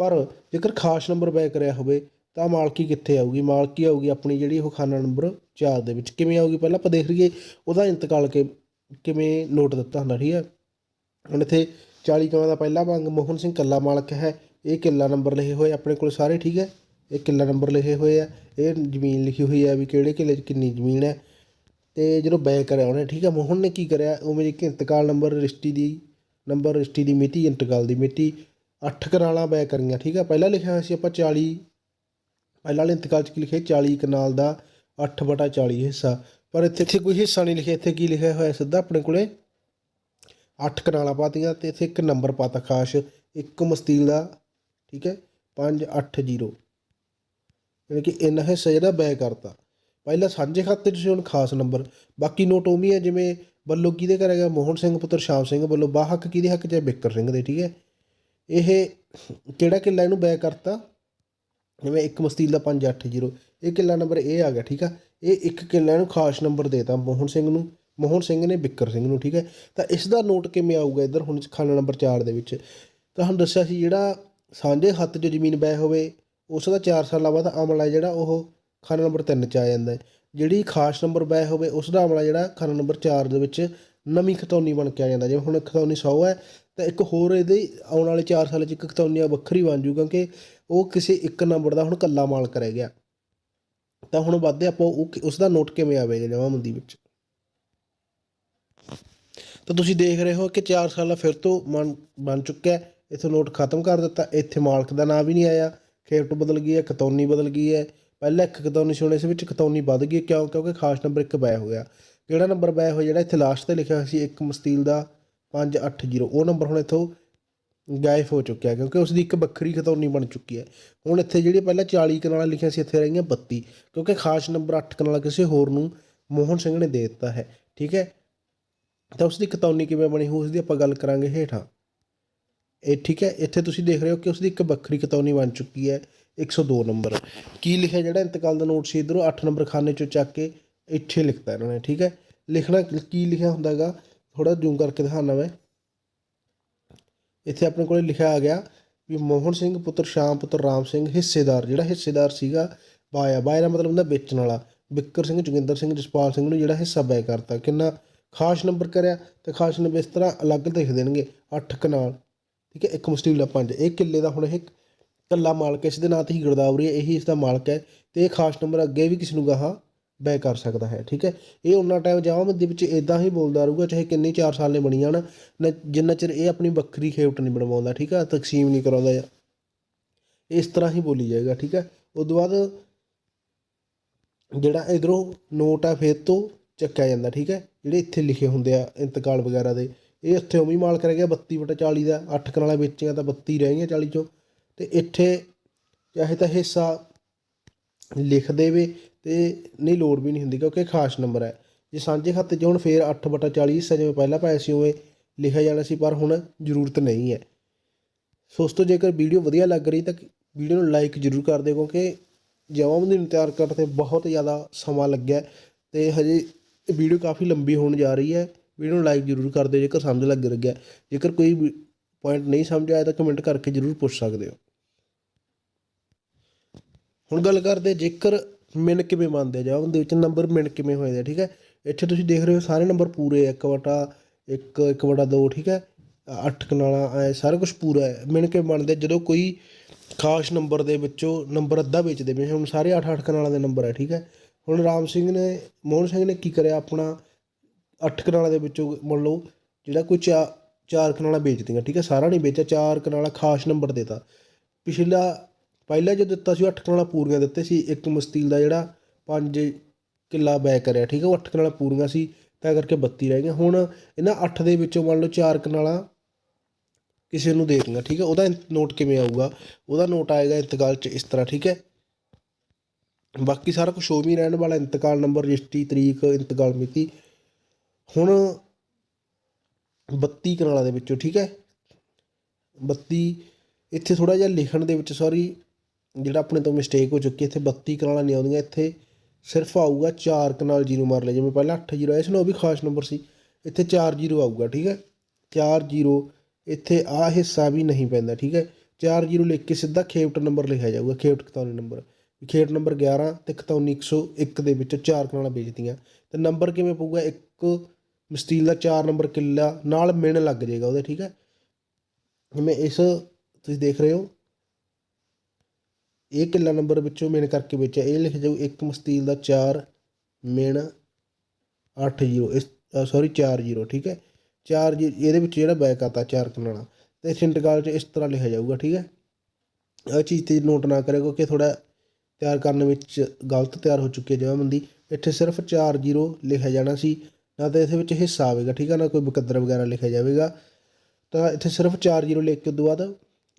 ਪਰ ਜੇਕਰ ਖਾਸ ਨੰਬਰ ਬੈਕ ਕਰਿਆ ਹੋਵੇ, ਤਾਂ ਮਾਲਕੀ ਕਿੱਥੇ ਆਊਗੀ? ਮਾਲਕੀ ਆਊਗੀ ਆਪਣੀ ਜਿਹੜੀ ਉਹ ਖਾਨਾ ਨੰਬਰ 4 ਦੇ ਵਿੱਚ। ਕਿਵੇਂ ਆਊਗੀ? ਪਹਿਲਾਂ ਆਪਾਂ ਦੇਖ ਲਈਏ, ਉਹਦਾ ਇੰਤਕਾਲ ਕੇ, ਕਿਵੇਂ ਨੋਟ ਦਿੱਤਾ ਹੁੰਦਾ, ਠੀਕ ਹੈ? ਹੁਣ ਇੱਥੇ 40 ਕਵਾਂ ਦਾ ਪਹਿਲਾ ਭੰਗ ਮੋਹਨ ਸਿੰਘ ਕੱਲਾ ਮਾਲਕ ਹੈ। ਇਹ ਕਿੱਲਾ ਨੰਬਰ ਲਿਖੇ ਹੋਏ ਆਪਣੇ ਕੋਲ ਸਾਰੇ, ਠੀਕ ਹੈ? ਇਹ ਕਿੱਲਾ ਨੰਬਰ ਲਿਖੇ ਹੋਏ ਆ। ਇਹ ਜ਼ਮੀਨ ਲਿਖੀ ਹੋਈ ਹੈ ਵੀ ਕਿਹੜੇ ਕਿੱਲੇ 'ਚ ਕਿੰਨੀ ਜ਼ਮੀਨ ਹੈ। ਤੇ ਜਦੋਂ ਬੈ ਕਰਿਆ ਉਹਨੇ, ਠੀਕ ਹੈ? ਮੋਹਨ ਨੇ ਕੀ ਕਰਿਆ? ਉਹ ਮੇਰੀ ਇੱਕ ਇੰਤਕਾਲ ਨੰਬਰ ਰਜਿਸਟਰੀ ਦੀ, ਨੰਬਰ ਰਜਿਸਟਰੀ ਦੀ ਮਿਤੀ, ਇੰਤਕਾਲ ਦੀ ਮਿਤੀ। ਅੱਠ ਕਨਾਲਾਂ ਬੈ ਕਰੀਆਂ, ਠੀਕ ਹੈ ਪਹਿਲਾਂ ਲਿਖਿਆ ਹੋਇਆ ਸੀ ਆਪਾਂ 40 ਪਹਿਲਾਂ ਵਾਲੇ ਇੰਤਕਾਲ 'ਚ ਕੀ ਲਿਖਿਆ? 40 ਕਨਾਲ ਦਾ 8 ਬਟਾ 40 ਹਿੱਸਾ। ਪਰ ਇੱਥੇ ਇੱਥੇ ਕੋਈ ਹਿੱਸਾ ਨਹੀਂ ਲਿਖਿਆ, ਇੱਥੇ ਕੀ ਲਿਖਿਆ ਹੋਇਆ ਸਿੱਧਾ? ਆਪਣੇ ਕੋਲੇ 8 ਕਨਾਲਾਂ ਪਾਤੀਆਂ ਤੇ ਇੱਥੇ ਇੱਕ ਨੰਬਰ ਪਾਤਾ ਖਾਸ, ਇੱਕ ਮਸਤੀਲ ਦਾ, ਠੀਕ ਹੈ? 580 ਯਾਨੀ ਕਿ ਇੰਨਾ ਹਿੱਸਾ ਜਿਹੜਾ ਬੈ ਕਰਤਾ। ਪਹਿਲਾਂ ਸਾਂਝੇ ਖਾਤੇ 'ਚ ਸੀ, ਹੁਣ ਖਾਸ ਨੰਬਰ। ਬਾਕੀ ਨੋਟ ਉਵੇਂ ਹੈ ਜਿਵੇਂ ਵੱਲੋਂ ਕਿਹਦੇ ਕਰੇਗਾ ਮੋਹਨ ਸਿੰਘ, ਪੁੱਤਰ ਸ਼ਾਮ ਸਿੰਘ ਵੱਲੋਂ ਬਾਹਕ ਕਿਹਦੇ ਹੱਕ 'ਚ ਹੈ? ਬਿੱਕਰ ਸਿੰਘ ਦੇ, ਠੀਕ ਹੈ? ਇਹ ਕਿਹੜਾ ਕਿੱਲਾ ਇਹਨੂੰ ਬੈਕ ਕਰਤਾ? ਜਿਵੇਂ ਇੱਕ ਮਸਤੀਲ ਦਾ 580 ਇਹ ਕਿੱਲਾ ਨੰਬਰ ਇਹ ਆ ਗਿਆ, ਠੀਕ ਆ? ਇਹ ਇੱਕ ਕਿੱਲਾ ਇਹਨੂੰ ਖਾਸ ਨੰਬਰ ਦੇਤਾ ਮੋਹਨ ਸਿੰਘ ਨੂੰ। ਮੋਹਨ ਸਿੰਘ ਨੇ, ਬਿੱਕਰ ਸਿੰਘ ਨੂੰ, ਠੀਕ ਹੈ ਤਾਂ ਇਸ ਦਾ ਨੋਟ ਕਿਵੇਂ ਆਊਗਾ ਇੱਧਰ ਹੁਣ ਖਾਨਾ ਨੰਬਰ 4 ਦੇ ਵਿੱਚ? ਤੁਹਾਨੂੰ ਦੱਸਿਆ ਸੀ ਜਿਹੜਾ ਸਾਂਝੇ ਹੱਥ 'ਚ ਜ਼ਮੀਨ ਬੈ ਹੋਵੇ, ਉਸ ਦਾ 4 ਸਾਲਾਂ ਬਾਅਦ ਅਮਲਾ ਜਿਹੜਾ ਉਹ ਖਾਨਾ ਨੰਬਰ 3 ਚ ਆ ਜਾਂਦਾ ਹੈ। ਜਿਹੜੀ ਖਾਸ ਨੰਬਰ ਬੈ ਹੋਵੇ, ਉਸ ਦਾ ਅਮਲਾ ਜਿਹੜਾ ਖਾਨਾ ਨੰਬਰ 4 ਦੇ ਵਿੱਚ ਨਵੀਂ ਖਤੌਨੀ ਬਣ ਕੇ ਆ ਜਾਂਦਾ। ਜਿਵੇਂ ਹੁਣ ਖਤੌਨੀ 100 ਹੈ ਤਾਂ ਇੱਕ ਹੋਰ ਇਹਦੇ ਆਉਣ ਵਾਲੇ 4 ਸਾਲ 'ਚ ਇੱਕ ਖਤੌਨੀ ਵੱਖਰੀ ਬਣ ਜੂ ਕਿਉਂਕਿ ਉਹ ਕਿਸੇ ਇੱਕ ਨੰਬਰ ਦਾ ਹੁਣ ਕੱਲਾ ਮਾਲਕ ਰਹਿ ਗਿਆ। ਤਾਂ ਹੁਣ ਵੱਧਦੇ ਆਪਾਂ ਉਹ ਉਸ ਦਾ ਨੋਟ ਕਿਵੇਂ ਆਵੇਗਾ ਜਮਾਬੰਦੀ ਵਿੱਚ? ਤਾਂ ਤੁਸੀਂ ਦੇਖ ਰਹੇ ਹੋ ਕਿ 4 ਸਾਲਾਂ ਫਿਰ ਤੋਂ ਬਣ ਬਣ ਚੁੱਕਿਆ ਹੈ। ਇੱਥੋਂ ਨੋਟ ਖਤਮ ਕਰ ਦਿੱਤਾ। ਇੱਥੇ ਮਾਲਕ ਦਾ ਨਾਮ ਵੀ ਨਹੀਂ ਆਇਆ। ਖੇਪਟ ਬਦਲ ਗਈ ਹੈ, ਕਤੌਨੀ ਬਦਲ ਗਈ ਹੈ। ਪਹਿਲਾਂ ਇੱਕ ਕਤੌਨੀ ਸੀ, ਹੁਣ ਇਸ ਵਿੱਚ ਕਤੌਨੀ ਵੱਧ ਗਈ ਕਿਉਂ? ਕਿਉਂਕਿ ਖਾਸ ਨੰਬਰ ਇੱਕ ਬੈ ਹੋਇਆ। ਕਿਹੜਾ ਨੰਬਰ ਬੈ ਹੋਇਆ? ਜਿਹੜਾ ਇੱਥੇ ਲਾਸਟ ਤੇ ਲਿਖਿਆ ਹੋਇਆ ਸੀ, ਇੱਕ ਮਸਤੀਲ ਦਾ 580 ਉਹ ਨੰਬਰ ਹੁਣ ਇੱਥੋਂ ਗਾਇਬ ਹੋ ਚੁੱਕਿਆ ਕਿਉਂਕਿ ਉਸ ਦੀ ਇੱਕ ਵੱਖਰੀ ਖਤੌਨੀ ਬਣ ਚੁੱਕੀ ਹੈ। ਹੁਣ ਇੱਥੇ ਜਿਹੜੀ ਪਹਿਲਾਂ 40 ਕਨਾਲਾਂ ਲਿਖੀਆਂ ਸੀ, ਇੱਥੇ ਰਹੀਆਂ 32 ਕਿਉਂਕਿ ਖਾਸ ਨੰਬਰ 8 ਕਨਾਲਾਂ ਕਿਸੇ ਹੋਰ ਨੂੰ ਮੋਹਨ ਸਿੰਘ ਨੇ ਦੇ ਦਿੱਤਾ ਹੈ, ਠੀਕ ਹੈ? ਤਾਂ ਉਸ ਦੀ ਖਤੌਨੀ ਕਿਵੇਂ ਬਣੀ ਹੋ ਉਸ ਦੀ ਆਪਾਂ ਗੱਲ ਕਰਾਂਗੇ ਹੇਠਾਂ। ਇਹ ਠੀਕ ਹੈ, ਇੱਥੇ ਤੁਸੀਂ ਦੇਖ ਰਹੇ ਹੋ ਕਿ ਉਸ ਦੀ ਇੱਕ ਵੱਖਰੀ ਖਤੌਨੀ ਬਣ ਚੁੱਕੀ ਹੈ 102 ਨੰਬਰ। ਕੀ ਲਿਖਿਆ ਜਿਹੜਾ ਇੰਤਕਾਲ ਦਾ ਨੋਟ ਸੀ, ਇਧਰੋਂ 8 ਨੰਬਰ ਖਾਨੇ ਚੋਂ ਚੱਕ ਕੇ ਇੱਥੇ ਲਿਖਤਾ ਇਹਨਾਂ ਨੇ, ਠੀਕ ਹੈ? ਲਿਖਣਾ ਕੀ ਲਿਖਿਆ ਹੁੰਦਾਗਾ? ਥੋੜਾ ਜ਼ੂਮ ਕਰਕੇ ਦਿਖਾਣਾ ਮੈਂ। ਇੱਥੇ ਆਪਣੇ ਕੋਲੇ ਲਿਖਿਆ ਆ ਗਿਆ ਵੀ ਮੋਹਨ ਸਿੰਘ ਪੁੱਤਰ ਸ਼ਾਮ ਪੁੱਤਰ ਰਾਮ ਸਿੰਘ ਹਿੱਸੇਦਾਰ ਜਿਹੜਾ ਹਿੱਸੇਦਾਰ ਸੀਗਾ ਬਾਇਆ। ਬਾਇਆ ਦਾ ਮਤਲਬ ਹੁੰਦਾ ਵੇਚਣ ਵਾਲਾ। ਬਿੱਕਰ ਸਿੰਘ ਜੋਗਿੰਦਰ ਸਿੰਘ ਜਸਪਾਲ ਸਿੰਘ ਨੂੰ ਜਿਹੜਾ ਹਿੱਸਾ ਬੈ ਕਰਤਾ। ਕਿੰਨਾ ਖਾਸ ਨੰਬਰ ਕਰਿਆ ਤੇ ਖਾਸ ਨੰਬਰ ਇਸ ਤਰ੍ਹਾਂ ਅਲੱਗ ਲਿਖ ਦੇਣਗੇ 8 ਕਨਾਲ ਠੀਕ ਹੈ ਇੱਕ ਮੁਸਟੀਲਾ 5 ਇਹ ਕਿੱਲੇ ਦਾ ਹੁਣ ਇਹ ਕੱਲਾ ਮਾਲਕ ਹੈ, ਇਸ ਦੇ ਨਾਂ ਤੇ ਹੀ ਗਰਦਾਵਰੀ ਹੈ ਇਹੀ ਇਸ ਦਾ ਮਾਲਕ ਹੈ ਤੇ ਇਹ ਖਾਸ ਨੰਬਰ ਅੱਗੇ ਵੀ ਕਿਸੇ ਨੂੰ ਗਾਹਾਂ ਬੈ ਕਰ ਸਕਦਾ ਹੈ, ਠੀਕ ਹੈ? ਇਹ ਉਹਨਾਂ ਟਾਈਮ ਜਮਾਬੰਦੀ ਵਿੱਚ ਇਦਾਂ ਹੀ ਬੋਲਦਾ ਰਹੂਗਾ, ਚਾਹੇ ਕਿੰਨੇ 4 ਸਾਲ ਨੇ ਬਣੀ ਜਾਣ ਜਿੰਨਾ ਚਿਰ ਇਹ ਆਪਣੀ ਵੱਖਰੀ ਖੇਵਟ ਨਹੀਂ ਬਣਵਾਉਂਦਾ, ਠੀਕ ਹੈ? ਤਕਸੀਮ ਨਹੀਂ ਕਰਾਉਂਦਾ ਜਾਂ ਇਸ ਤਰ੍ਹਾਂ ਹੀ ਬੋਲੀ ਜਾਏਗਾ, ਠੀਕ ਹੈ? ਉਸ ਤੋਂ ਬਾਅਦ ਜਿਹੜਾ ਇਧਰੋਂ ਨੋਟ ਆ ਫਿਰ ਤੋਂ ਚੱਕਿਆ ਜਾਂਦਾ, ਠੀਕ ਹੈ? ਜਿਹੜੇ ਇੱਥੇ ਲਿਖੇ ਹੁੰਦੇ ਆ, ਇੰਤਕਾਲ ਵਗੈਰਾ ਦੇ, ਇਹ ਇੱਥੇ ਉਵੇਂ ਹੀ ਮਾਲਕ ਰਹਿ ਗਿਆ 32 ਬਟਾ 40 ਦਾ 8 ਕਨਾਲਾਂ ਵੇਚੀਆਂ ਤਾਂ 32 ਰਹਿ ਗਈਆਂ 40 ਚੋਂ। ਤੇ ਇੱਥੇ ਚਾਹੇ ਤਾਂ ਹਿੱਸਾ ਲਿਖ ਦੇਵੇ ਅਤੇ ਨਹੀਂ ਲੋੜ ਵੀ ਨਹੀਂ ਹੁੰਦੀ ਕਿਉਂਕਿ ਇਹ ਖਾਸ ਨੰਬਰ ਹੈ। ਜੇ ਸਾਂਝੇ ਖਾਤੇ 'ਚ ਹੁਣ ਫੇਰ 8 ਬਟਾ 40 ਹਿੱਸਾ ਜਿਵੇਂ ਪਹਿਲਾਂ ਪਾਇਆ ਸੀ, ਉਵੇਂ ਲਿਖਿਆ ਜਾਣਾ ਸੀ, ਪਰ ਹੁਣ ਜ਼ਰੂਰਤ ਨਹੀਂ ਹੈ। ਸੋ ਦੋਸਤੋ ਜੇਕਰ ਵੀਡੀਓ ਵਧੀਆ ਲੱਗ ਰਹੀ ਤਾਂ ਵੀਡੀਓ ਨੂੰ ਲਾਈਕ ਜ਼ਰੂਰ ਕਰ ਦਿਓ ਕਿਉਂਕਿ ਜਵਾਬੰਦੀ ਨੂੰ ਤਿਆਰ ਕਰਨ ਤੇ ਬਹੁਤ ਜ਼ਿਆਦਾ ਸਮਾਂ ਲੱਗਿਆ ਤੇ ਹਜੇ ਵੀਡੀਓ ਕਾਫੀ ਲੰਬੀ ਹੋਣ ਜਾ ਰਹੀ ਹੈ। ਵੀਡੀਓ ਨੂੰ ਲਾਈਕ ਜ਼ਰੂਰ ਕਰ ਦਿਓ ਜੇਕਰ ਸਮਝ ਲੱਗ ਲੱਗਿਆ ਜੇਕਰ ਕੋਈ ਪੁਆਇੰਟ ਨਹੀਂ ਸਮਝ ਆਇਆ ਤਾਂ ਕਮੈਂਟ ਕਰਕੇ ਜ਼ਰੂਰ ਪੁੱਛ ਸਕਦੇ ਹੋ। ਹੁਣ ਗੱਲ ਕਰਦੇ ਜੇਕਰ ਮਿਣ ਕਿਵੇਂ ਮੰਨਦੇ ਆ? ਜਵਾਬ ਦੇ ਵਿੱਚ ਨੰਬਰ ਮਿਣ ਕਿਵੇਂ ਹੋਏ ਨੇ ਠੀਕ ਹੈ? ਇੱਥੇ ਤੁਸੀਂ ਦੇਖ ਰਹੇ ਹੋ ਸਾਰੇ ਨੰਬਰ ਪੂਰੇ ਆ, ਇੱਕ ਵਟਾ ਇੱਕ ਇੱਕ ਵਟਾ ਦੋ ਠੀਕ ਹੈ? ਅੱਠ ਕਨਾਲਾ ਐ ਸਾਰਾ ਕੁਝ ਪੂਰਾ ਹੈ। ਮਿਣ ਕੇ ਬਣਦੇ ਜਦੋਂ ਕੋਈ ਖਾਸ ਨੰਬਰ ਦੇ ਵਿੱਚੋਂ ਨੰਬਰ ਅੱਧਾ ਵੇਚਦੇ ਪਏ ਹੁਣ ਸਾਰੇ 8 8 ਕਨਾਲਾਂ ਦੇ ਨੰਬਰ ਹੈ ਠੀਕ ਹੈ? ਹੁਣ ਰਾਮ ਸਿੰਘ ਨੇ ਮੋਹਨ ਸਿੰਘ ਨੇ ਕੀ ਕਰਿਆ? ਆਪਣਾ ਅੱਠ ਕਨਾਲਾਂ ਦੇ ਵਿੱਚੋਂ ਮੰਨ ਲਓ ਜਿਹੜਾ ਕੋਈ ਚਾ ਚਾਰ ਕਨਾਲਾਂ ਵੇਚਦੀਆਂ ਠੀਕ ਹੈ? ਸਾਰਾ ਨਹੀਂ ਵੇਚਿਆ ਚਾਰ ਕਨਾਲਾਂ ਖਾਸ ਨੰਬਰ ਦੇਤਾ। ਪਿਛਲਾ ਪਹਿਲਾਂ ਜੋ ਦਿੱਤਾ ਸੀ ਉਹ ਅੱਠ ਕਨਾਲਾਂ ਪੂਰੀਆਂ ਦਿੱਤੇ ਸੀ, ਇੱਕ ਮਸਤੀਲ ਦਾ ਜਿਹੜਾ ਪੰਜ ਕਿੱਲਾ ਬੈ ਕਰਿਆ, ਠੀਕ ਹੈ ਉਹ ਅੱਠ ਕਨਾਲਾਂ ਪੂਰੀਆਂ ਸੀ, ਤਾਂ ਕਰਕੇ 32 ਰਹਿ ਗਈਆਂ। ਹੁਣ ਇਹਨਾਂ ਅੱਠ ਦੇ ਵਿੱਚੋਂ ਮੰਨ ਲਓ ਚਾਰ ਕਨਾਲਾਂ ਕਿਸੇ ਨੂੰ ਦੇ ਦੂੰਗਾ ਠੀਕ ਹੈ ਉਹਦਾ ਨੋਟ ਕਿਵੇਂ ਆਊਗਾ? ਉਹਦਾ ਨੋਟ ਆਏਗਾ ਇੰਤਕਾਲ 'ਚ ਇਸ ਤਰ੍ਹਾਂ, ਠੀਕ ਹੈ ਬਾਕੀ ਸਾਰਾ ਕੁਝ ਸ਼ੋ ਵੀ ਰਹਿਣ ਵਾਲਾ, ਇੰਤਕਾਲ ਨੰਬਰ, ਰਜਿਸਟਰੀ ਤਰੀਕ, ਇੰਤਕਾਲ ਮਿਤੀ। ਹੁਣ 32 ਕਨਾਲਾਂ ਦੇ ਵਿੱਚੋਂ, ਠੀਕ ਹੈ 32 ਇੱਥੇ ਥੋੜਾ ਜਿਹਾ ਲਿਖਣ ਦੇ ਵਿੱਚ ਸੌਰੀ ਜਿਹੜਾ ਆਪਣੇ ਤੋਂ ਮਿਸਟੇਕ ਹੋ ਚੁੱਕੀ ਇੱਥੇ 32 ਕਨਾਲਾਂ ਨਹੀਂ ਆਉਂਦੀਆਂ, ਇੱਥੇ ਸਿਰਫ ਆਊਗਾ 4 ਕਨਾਲ ਜ਼ੀਰੋ ਮਾਰ ਲਿਆ ਜਿਵੇਂ ਪਹਿਲਾਂ 8 ਜ਼ੀਰੋ ਆਇਆ ਸੀ ਨਾ, ਉਹ ਵੀ ਖਾਸ ਨੰਬਰ ਸੀ। ਇੱਥੇ 4 ਜ਼ੀਰੋ ਆਊਗਾ, ਠੀਕ ਹੈ? 4 ਜ਼ੀਰੋ, ਇੱਥੇ ਆ ਹਿੱਸਾ ਵੀ ਨਹੀਂ ਪੈਂਦਾ, ਠੀਕ ਹੈ? 4 ਜ਼ੀਰੋ ਲਿਖ ਕੇ ਸਿੱਧਾ ਖੇਪਟ ਨੰਬਰ ਲਿਖਿਆ ਜਾਊਗਾ ਖੇਪਟ ਕਤੌਨੀ ਨੰਬਰ ਖੇਡ ਨੰਬਰ 11 ਤੇ ਕਤੌਨੀ 101 ਦੇ ਵਿੱਚ ਚਾਰ ਕਨਾਲਾਂ ਵੇਚਦੀਆਂ। ਤੇ ਨੰਬਰ ਕਿਵੇਂ ਪਊਗਾ? ਇੱਕ ਮਸਟੀਲ ਦਾ 4 ਨੰਬਰ ਕਿੱਲਾ ਨਾਲ ਮਿਣ ਲੱਗ ਜਾਏਗਾ ਉਹਦੇ, ਠੀਕ ਹੈ? ਜਿਵੇਂ ਇਸ ਤੁਸੀਂ ਦੇਖ ਰਹੇ ਹੋ ਇਹ ਕਿੱਲਾ ਨੰਬਰ ਵਿੱਚੋਂ ਮਿਣ ਕਰਕੇ ਵੇਚਿਆ। ਇਹ ਲਿਖਿਆ ਜਾਊ, ਇੱਕ ਮਸਤੀਲ ਦਾ 4 ਮਿਣ 80 ਇਸ ਸੌਰੀ 40 ਠੀਕ ਹੈ? 4 ਜੀ, ਇਹਦੇ ਵਿੱਚ ਜਿਹੜਾ ਬੈਕ ਆਤਾ ਚਾਰ ਕਨਾਲਾ ਤੇ ਸਿੰਟਕਾਲ 'ਚ ਇਸ ਤਰ੍ਹਾਂ ਲਿਖਿਆ ਜਾਊਗਾ, ਠੀਕ ਹੈ? ਇਹ ਚੀਜ਼ ਤੇ ਨੋਟ ਨਾ ਕਰਿਓ, ਕਿਉਂਕਿ ਥੋੜਾ ਤਿਆਰ ਕਰਨ ਵਿੱਚ ਗਲਤ ਤਿਆਰ ਹੋ ਚੁੱਕੀ ਹੈ ਜਵਾਬੰਦੀ ਇੱਥੇ ਸਿਰਫ 4 ਜ਼ੀਰੋ ਲਿਖਿਆ ਜਾਣਾ ਸੀ, ਨਾ ਤਾਂ ਇਹਦੇ ਵਿੱਚ ਹਿੱਸਾ ਆਵੇਗਾ, ਠੀਕ ਹੈ? ਨਾ ਕੋਈ ਮੁਕੱਦਰ ਵਗੈਰਾ ਲਿਖਿਆ ਜਾਵੇਗਾ। ਤਾਂ ਇੱਥੇ ਸਿਰਫ 4 ਜ਼ੀਰੋ ਲਿਖ ਕੇ ਤੋਂ ਬਾਅਦ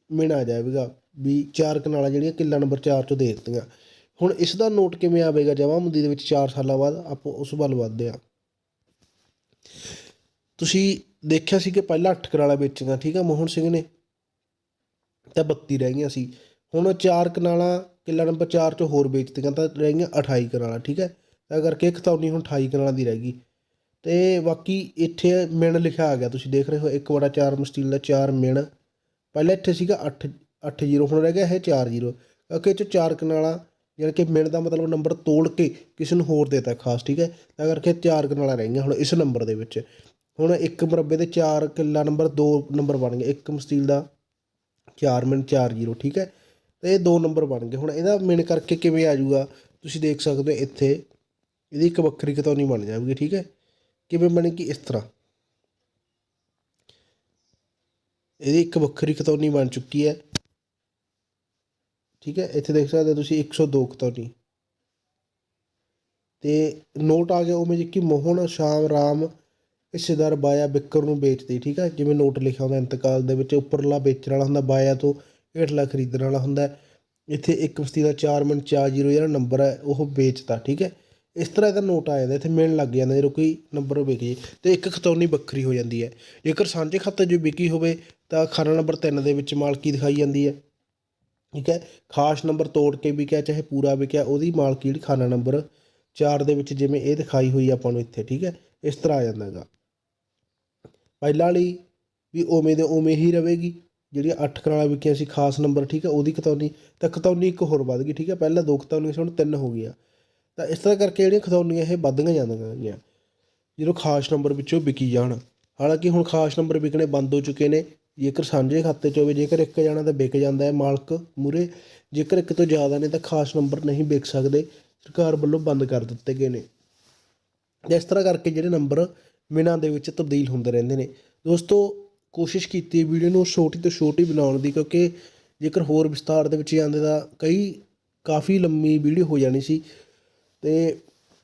ਮਿਣ ਆ ਜਾਵੇਗਾ। ਵੀ ਚਾਰ ਕਨਾਲਾਂ ਜਿਹੜੀਆਂ ਕਿੱਲਾ ਨੰਬਰ 4 ਚੋਂ ਦੇ ਦਿੱਤੀਆਂ। ਹੁਣ ਇਸ ਦਾ ਨੋਟ ਕਿਵੇਂ ਆਵੇਗਾ ਜਮਾਬੰਦੀ ਦੇ ਵਿੱਚ 4 ਸਾਲਾਂ ਬਾਅਦ ਆਪਾਂ ਉਸ ਵੱਲ ਵੱਧਦੇ ਹਾਂ। ਤੁਸੀਂ ਦੇਖਿਆ ਸੀ ਕਿ ਪਹਿਲਾਂ 8 ਕਨਾਲਾਂ ਵੇਚੀਆਂ, ਠੀਕ ਆ, ਮੋਹਨ ਸਿੰਘ ਨੇ? ਤਾਂ 32 ਰਹਿ ਗਈਆਂ ਸੀ। ਹੁਣ ਚਾਰ ਕਨਾਲਾਂ ਕਿੱਲਾ ਨੰਬਰ 4 ਚੋਂ ਹੋਰ ਵੇਚਤੀਆਂ ਤਾਂ ਰਹਿ ਗਈਆਂ 28 ਕਨਾਲਾਂ, ਠੀਕ ਹੈ ਤਾਂ ਕਰਕੇ ਇੱਕ ਤੌਨੀ ਹੁਣ 28 ਕਨਾਲਾਂ ਦੀ ਰਹਿ ਗਈ। ਤੇ ਬਾਕੀ ਇੱਥੇ ਮਿਣ ਲਿਖਿਆ ਆ ਗਿਆ, ਤੁਸੀਂ ਦੇਖ ਰਹੇ ਹੋ 1 ਬੜਾ 4 ਮਸਟੀਲ ਦਾ 4 ਮਿਣ। ਪਹਿਲਾਂ ਇੱਥੇ ਸੀਗਾ 8 8 ਜ਼ੀਰੋ, ਹੁਣ ਰਹਿ ਗਿਆ ਇਹ 4 ਜ਼ੀਰੋ। ਕਿਉਂਕਿ ਇਹ 'ਚ ਚਾਰ ਕਨਾਲਾਂ, ਯਾਨੀ ਕਿ ਮਿਣ ਦਾ ਮਤਲਬ ਨੰਬਰ ਤੋੜ ਕੇ ਕਿਸੇ ਨੂੰ ਹੋਰ ਦੇਤਾ ਖਾਸ, ਠੀਕ ਹੈ? ਤਾਂ ਕਰਕੇ ਚਾਰ ਕਨਾਲਾਂ ਰਹਿ ਗਈਆਂ ਹੁਣ ਇਸ ਨੰਬਰ ਦੇ ਵਿੱਚ। ਹੁਣ ਇੱਕ ਮੁਰੱਬੇ ਦੇ ਚਾਰ ਕਿੱਲਾ ਨੰਬਰ 2 ਨੰਬਰ ਬਣ ਗਏ। ਇੱਕ ਮਸਟੀਲ ਦਾ 4 ਮਿੰਟ 4 ਜ਼ੀਰੋ, ਠੀਕ ਹੈ? ਤੇ ਇਹ ਦੋ ਨੰਬਰ ਬਣ ਗਏ। ਹੁਣ ਇਹਦਾ ਮਿਣ ਕਰਕੇ ਕਿਵੇਂ ਆ ਜਾਊਗਾ? ਤੁਸੀਂ ਦੇਖ ਸਕਦੇ ਹੋ ਇੱਥੇ, ਇਹਦੀ ਇੱਕ ਵੱਖਰੀ ਕਤੌਨੀ ਬਣ ਜਾਊਗੀ, ਠੀਕ ਹੈ? ਕਿਵੇਂ ਬਣੇਗੀ? ਇਸ ਤਰ੍ਹਾਂ। ਇਹਦੀ ਇੱਕ ਵੱਖਰੀ ਕਤੌਨੀ ਬਣ ਚੁੱਕੀ ਹੈ। ਠੀਕ ਹੈ, ਇੱਥੇ ਦੇਖ ਸਕਦੇ ਹੋ ਤੁਸੀਂ 102 ਕਤੌਨੀ ਤੇ ਨੋਟ ਆ ਗਿਆ ਉਹ ਜੀ ਕਿ ਮੋਹਨ, ਸ਼ਾਮ, ਰਾਮ ਹਿੱਸੇਦਾਰ ਬਾਇਆ ਬਿੱਕਰ ਨੂੰ ਵੇਚਦੇ, ਠੀਕ ਹੈ। ਜਿਵੇਂ ਨੋਟ ਲਿਖਿਆ ਹੁੰਦਾ ਇੰਤਕਾਲ ਦੇ ਵਿੱਚ, ਉੱਪਰਲਾ ਵੇਚਣ ਵਾਲਾ ਹੁੰਦਾ, ਬਾਇਆ ਤੋਂ ਹੇਠਲਾ ਖਰੀਦਣ ਵਾਲਾ ਹੁੰਦਾ। ਇੱਥੇ ਇੱਕ ਬਸਤੀ ਦਾ 4 ਮਿੰਟ 40 ਜਿਹੜਾ ਨੰਬਰ ਹੈ, ਉਹ ਵੇਚਦਾ ਠੀਕ ਹੈ। ਇਸ ਤਰ੍ਹਾਂ ਇਹਦਾ ਨੋਟ ਆ ਜਾਂਦਾ, ਇੱਥੇ ਮਿਲਣ ਲੱਗ ਜਾਂਦਾ ਜਦੋਂ ਕੋਈ ਨੰਬਰ ਵਿਕ ਜੇ ਤੇ ਇੱਕ ਖਤੌਨੀ ਵੱਖਰੀ ਹੋ ਜਾਂਦੀ ਹੈ। ਜੇਕਰ ਸਾਂਝੇ ਖਾਤੇ 'ਚ ਵਿਕੀ ਹੋਵੇ, ਤਾਂ ਖਾਨਾ ਨੰਬਰ 3 ਦੇ ਵਿੱਚ ਮਾਲਕੀ ਦਿਖਾਈ ਜਾਂਦੀ ਹੈ। ਠੀਕ ਹੈ? ਖਾਸ ਨੰਬਰ ਤੋੜ ਕੇ ਵਿਕਿਆ, ਚਾਹੇ ਪੂਰਾ ਵਿਕਿਆ, ਉਹਦੀ ਮਾਲਕੀ ਜਿਹੜੀ ਖਾਨਾ ਨੰਬਰ 4 ਦੇ ਵਿੱਚ ਜਿਵੇਂ ਇਹ ਦਿਖਾਈ ਹੋਈ ਆਪਾਂ ਨੂੰ ਇੱਥੇ, ਠੀਕ ਹੈ? ਇਸ ਤਰ੍ਹਾਂ ਆ ਜਾਂਦਾ ਹੈਗਾ। ਪਹਿਲਾਂ ਵਾਲੀ ਵੀ ਉਵੇਂ ਦੇ ਉਵੇਂ ਹੀ ਰਹੇਗੀ। ਜਿਹੜੀਆਂ 8 ਕਨਾਲਾਂ ਵਿਕੀਆਂ ਸੀ, ਖਾਸ ਨੰਬਰ, ਠੀਕ ਹੈ? ਉਹਦੀ ਖਤੌਨੀ, ਤਾਂ ਕਤੌਨੀ ਇੱਕ ਹੋਰ ਵੱਧ ਗਈ, ਠੀਕ ਹੈ? ਪਹਿਲਾਂ ਦੋ ਕਤੌਨੀਆਂ ਸੀ, ਹੁਣ ਤਿੰਨ ਹੋ ਗਈਆਂ। ਤਾਂ ਇਸ ਤਰ੍ਹਾਂ ਕਰਕੇ ਜਿਹੜੀਆਂ ਖਤੌਨੀਆਂ ਇਹ ਵੱਧਦੀਆਂ ਜਾਂਦੀਆਂ ਗਈਆਂ ਜਦੋਂ ਖਾਸ ਨੰਬਰ ਵਿੱਚੋਂ ਵਿਕੀ ਜਾਣ। ਹਾਲਾਂਕਿ ਹੁਣ ਖਾਸ ਨੰਬਰ ਵਿਕਣੇ ਬੰਦ ਹੋ ਚੁੱਕੇ ਨੇ ਜੇਕਰ ਸਾਂਝੇ ਖਾਤੇ 'ਚ ਹੋਵੇ, ਜੇਕਰ ਇੱਕ ਜਾਣਾ ਤਾਂ ਵਿਕ ਜਾਂਦਾ ਹੈ ਮਾਲਕ ਮੂਹਰੇ, ਜੇਕਰ ਇੱਕ ਤੋਂ ਜ਼ਿਆਦਾ ਨੇ ਤਾਂ ਖਾਸ ਨੰਬਰ ਨਹੀਂ ਵਿਕ ਸਕਦੇ, ਸਰਕਾਰ ਵੱਲੋਂ ਬੰਦ ਕਰ ਦਿੱਤੇ ਗਏ ਨੇ। ਤੇ ਇਸ ਤਰ੍ਹਾਂ ਕਰਕੇ ਜਿਹੜੇ ਨੰਬਰ ਮਿਨਾਂ ਦੇ ਵਿੱਚ ਤਬਦੀਲ ਹੁੰਦੇ ਰਹਿੰਦੇ ਨੇ। ਦੋਸਤੋ, ਕੋਸ਼ਿਸ਼ ਕੀਤੀ ਵੀਡੀਓ ਨੂੰ ਛੋਟੀ ਤੋਂ ਛੋਟੀ ਬਣਾਉਣ ਦੀ, ਕਿਉਂਕਿ ਜੇਕਰ ਹੋਰ ਵਿਸਤਾਰ ਦੇ ਵਿੱਚ ਜਾਂਦੇ ਤਾਂ ਕਈ, ਕਾਫੀ ਲੰਮੀ ਵੀਡੀਓ ਹੋ ਜਾਣੀ ਸੀ। ਤੇ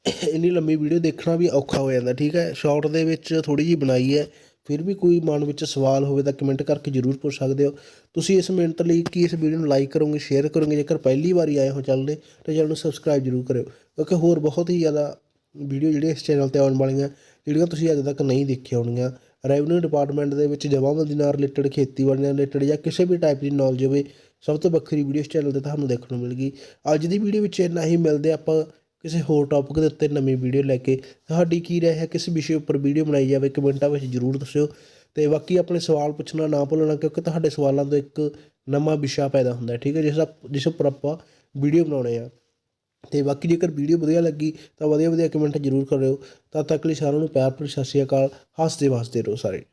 ਇੰਨੀ ਲੰਮੀ ਵੀਡੀਓ ਦੇਖਣਾ ਵੀ ਔਖਾ ਹੋ ਜਾਂਦਾ, ਠੀਕ ਹੈ? ਸ਼ਾਰਟ ਦੇ ਵਿੱਚ ਥੋੜੀ ਜਿਹੀ ਬਣਾਈ ਹੈ। ਫਿਰ ਵੀ ਕੋਈ ਮਨ ਵਿੱਚ ਸਵਾਲ ਹੋਵੇ ਤਾਂ ਕਮੈਂਟ ਕਰਕੇ ਜ਼ਰੂਰ ਪੁੱਛ ਸਕਦੇ ਹੋ। ਤੁਸੀਂ ਇਸ ਮਿੰਟ ਲਈ ਕੀ ਇਸ ਵੀਡੀਓ ਨੂੰ ਲਾਈਕ ਕਰੋਗੇ ਸ਼ੇਅਰ ਕਰੋਗੇ, ਜੇਕਰ ਪਹਿਲੀ ਵਾਰੀ ਆਏ ਹੋ ਚੈਨਲ ਤੇ, ਤਾਂ ਚੈਨਲ ਨੂੰ ਸਬਸਕ੍ਰਾਈਬ ਜ਼ਰੂਰ ਕਰਿਓ। ਕਿਉਂਕਿ ਹੋਰ ਬਹੁਤ ਹੀ ਜ਼ਿਆਦਾ ਵੀਡੀਓ ਜਿਹੜੀਆਂ ਇਸ ਚੈਨਲ ਤੇ ਆਉਣ ਵਾਲੀਆਂ, ਜਿਹੜੀਆਂ ਤੁਸੀਂ ਅਜੇ ਤੱਕ ਨਹੀਂ ਦੇਖੀਆਂ ਹੋਣਗੀਆਂ। ਰੈਵਨਿਊ ਡਿਪਾਰਟਮੈਂਟ ਦੇ ਵਿੱਚ ਜਮਾਬੰਦੀ ਨਾਲ ਰਿਲੇਟਡ ਖੇਤੀਬਾੜੀ ਨਾਲ ਰਿਲੇਟਡ ਜਾਂ ਕਿਸੇ ਵੀ ਟਾਈਪ ਦੀ ਨੌਲੇਜ ਹੋਵੇ, ਸਭ ਤੋਂ ਵੱਖਰੀ ਵੀਡੀਓ ਇਸ ਚੈਨਲ ਤੇ ਤੁਹਾਨੂੰ ਦੇਖਣ ਨੂੰ ਮਿਲੇਗੀ। ਅੱਜ ਦੀ ਵੀਡੀਓ ਵਿੱਚ ਇੰਨਾ ਹੀ, ਮਿਲਦੇ ਆਪਾਂ ਕਿਸੇ ਹੋਰ ਟੋਪਿਕ ਦੇ ਉੱਤੇ ਨਵੀਂ ਵੀਡੀਓ ਲੈ ਕੇ ਤੁਹਾਡੀ ਕੀ ਰਾਏ ਹੈ? ਕਿਸ ਵਿਸ਼ੇ ਉੱਪਰ ਵੀਡੀਓ ਬਣਾਈ ਜਾਵੇ? ਕਮੈਂਟਾਂ ਵਿੱਚ ਜ਼ਰੂਰ ਦੱਸਿਓ। ਤੇ ਬਾਕੀ ਆਪਣੇ ਸਵਾਲ ਪੁੱਛਣਾ ਨਾ ਭੁੱਲਣਾ, ਕਿਉਂਕਿ ਤੁਹਾਡੇ ਸਵਾਲਾਂ ਤੋਂ ਇੱਕ ਨਵਾਂ ਵਿਸ਼ਾ ਪੈਦਾ ਹੁੰਦਾ ਹੈ, ਠੀਕ ਹੈ ਜਿਸ ਦਾ ਜਿਸ ਉੱਪਰ ਆਪਾਂ ਵੀਡੀਓ ਬਣਾਉਣੇ ਆ। ਤੇ ਬਾਕੀ ਜੇਕਰ ਵੀਡੀਓ ਵਧੀਆ ਲੱਗੀ, ਤਾਂ ਵਧੀਆ ਵਧੀਆ ਕਮੈਂਟ ਜ਼ਰੂਰ ਕਰਿਓ। ਤਦ ਤੱਕ ਲਈ ਸਾਰਿਆਂ ਨੂੰ ਪਿਆਰ ਭਰੀ ਸਤਿ ਸ਼੍ਰੀ ਅਕਾਲ। ਹੱਸਦੇ ਵਸਦੇ ਰਹੋ ਸਾਰੇ।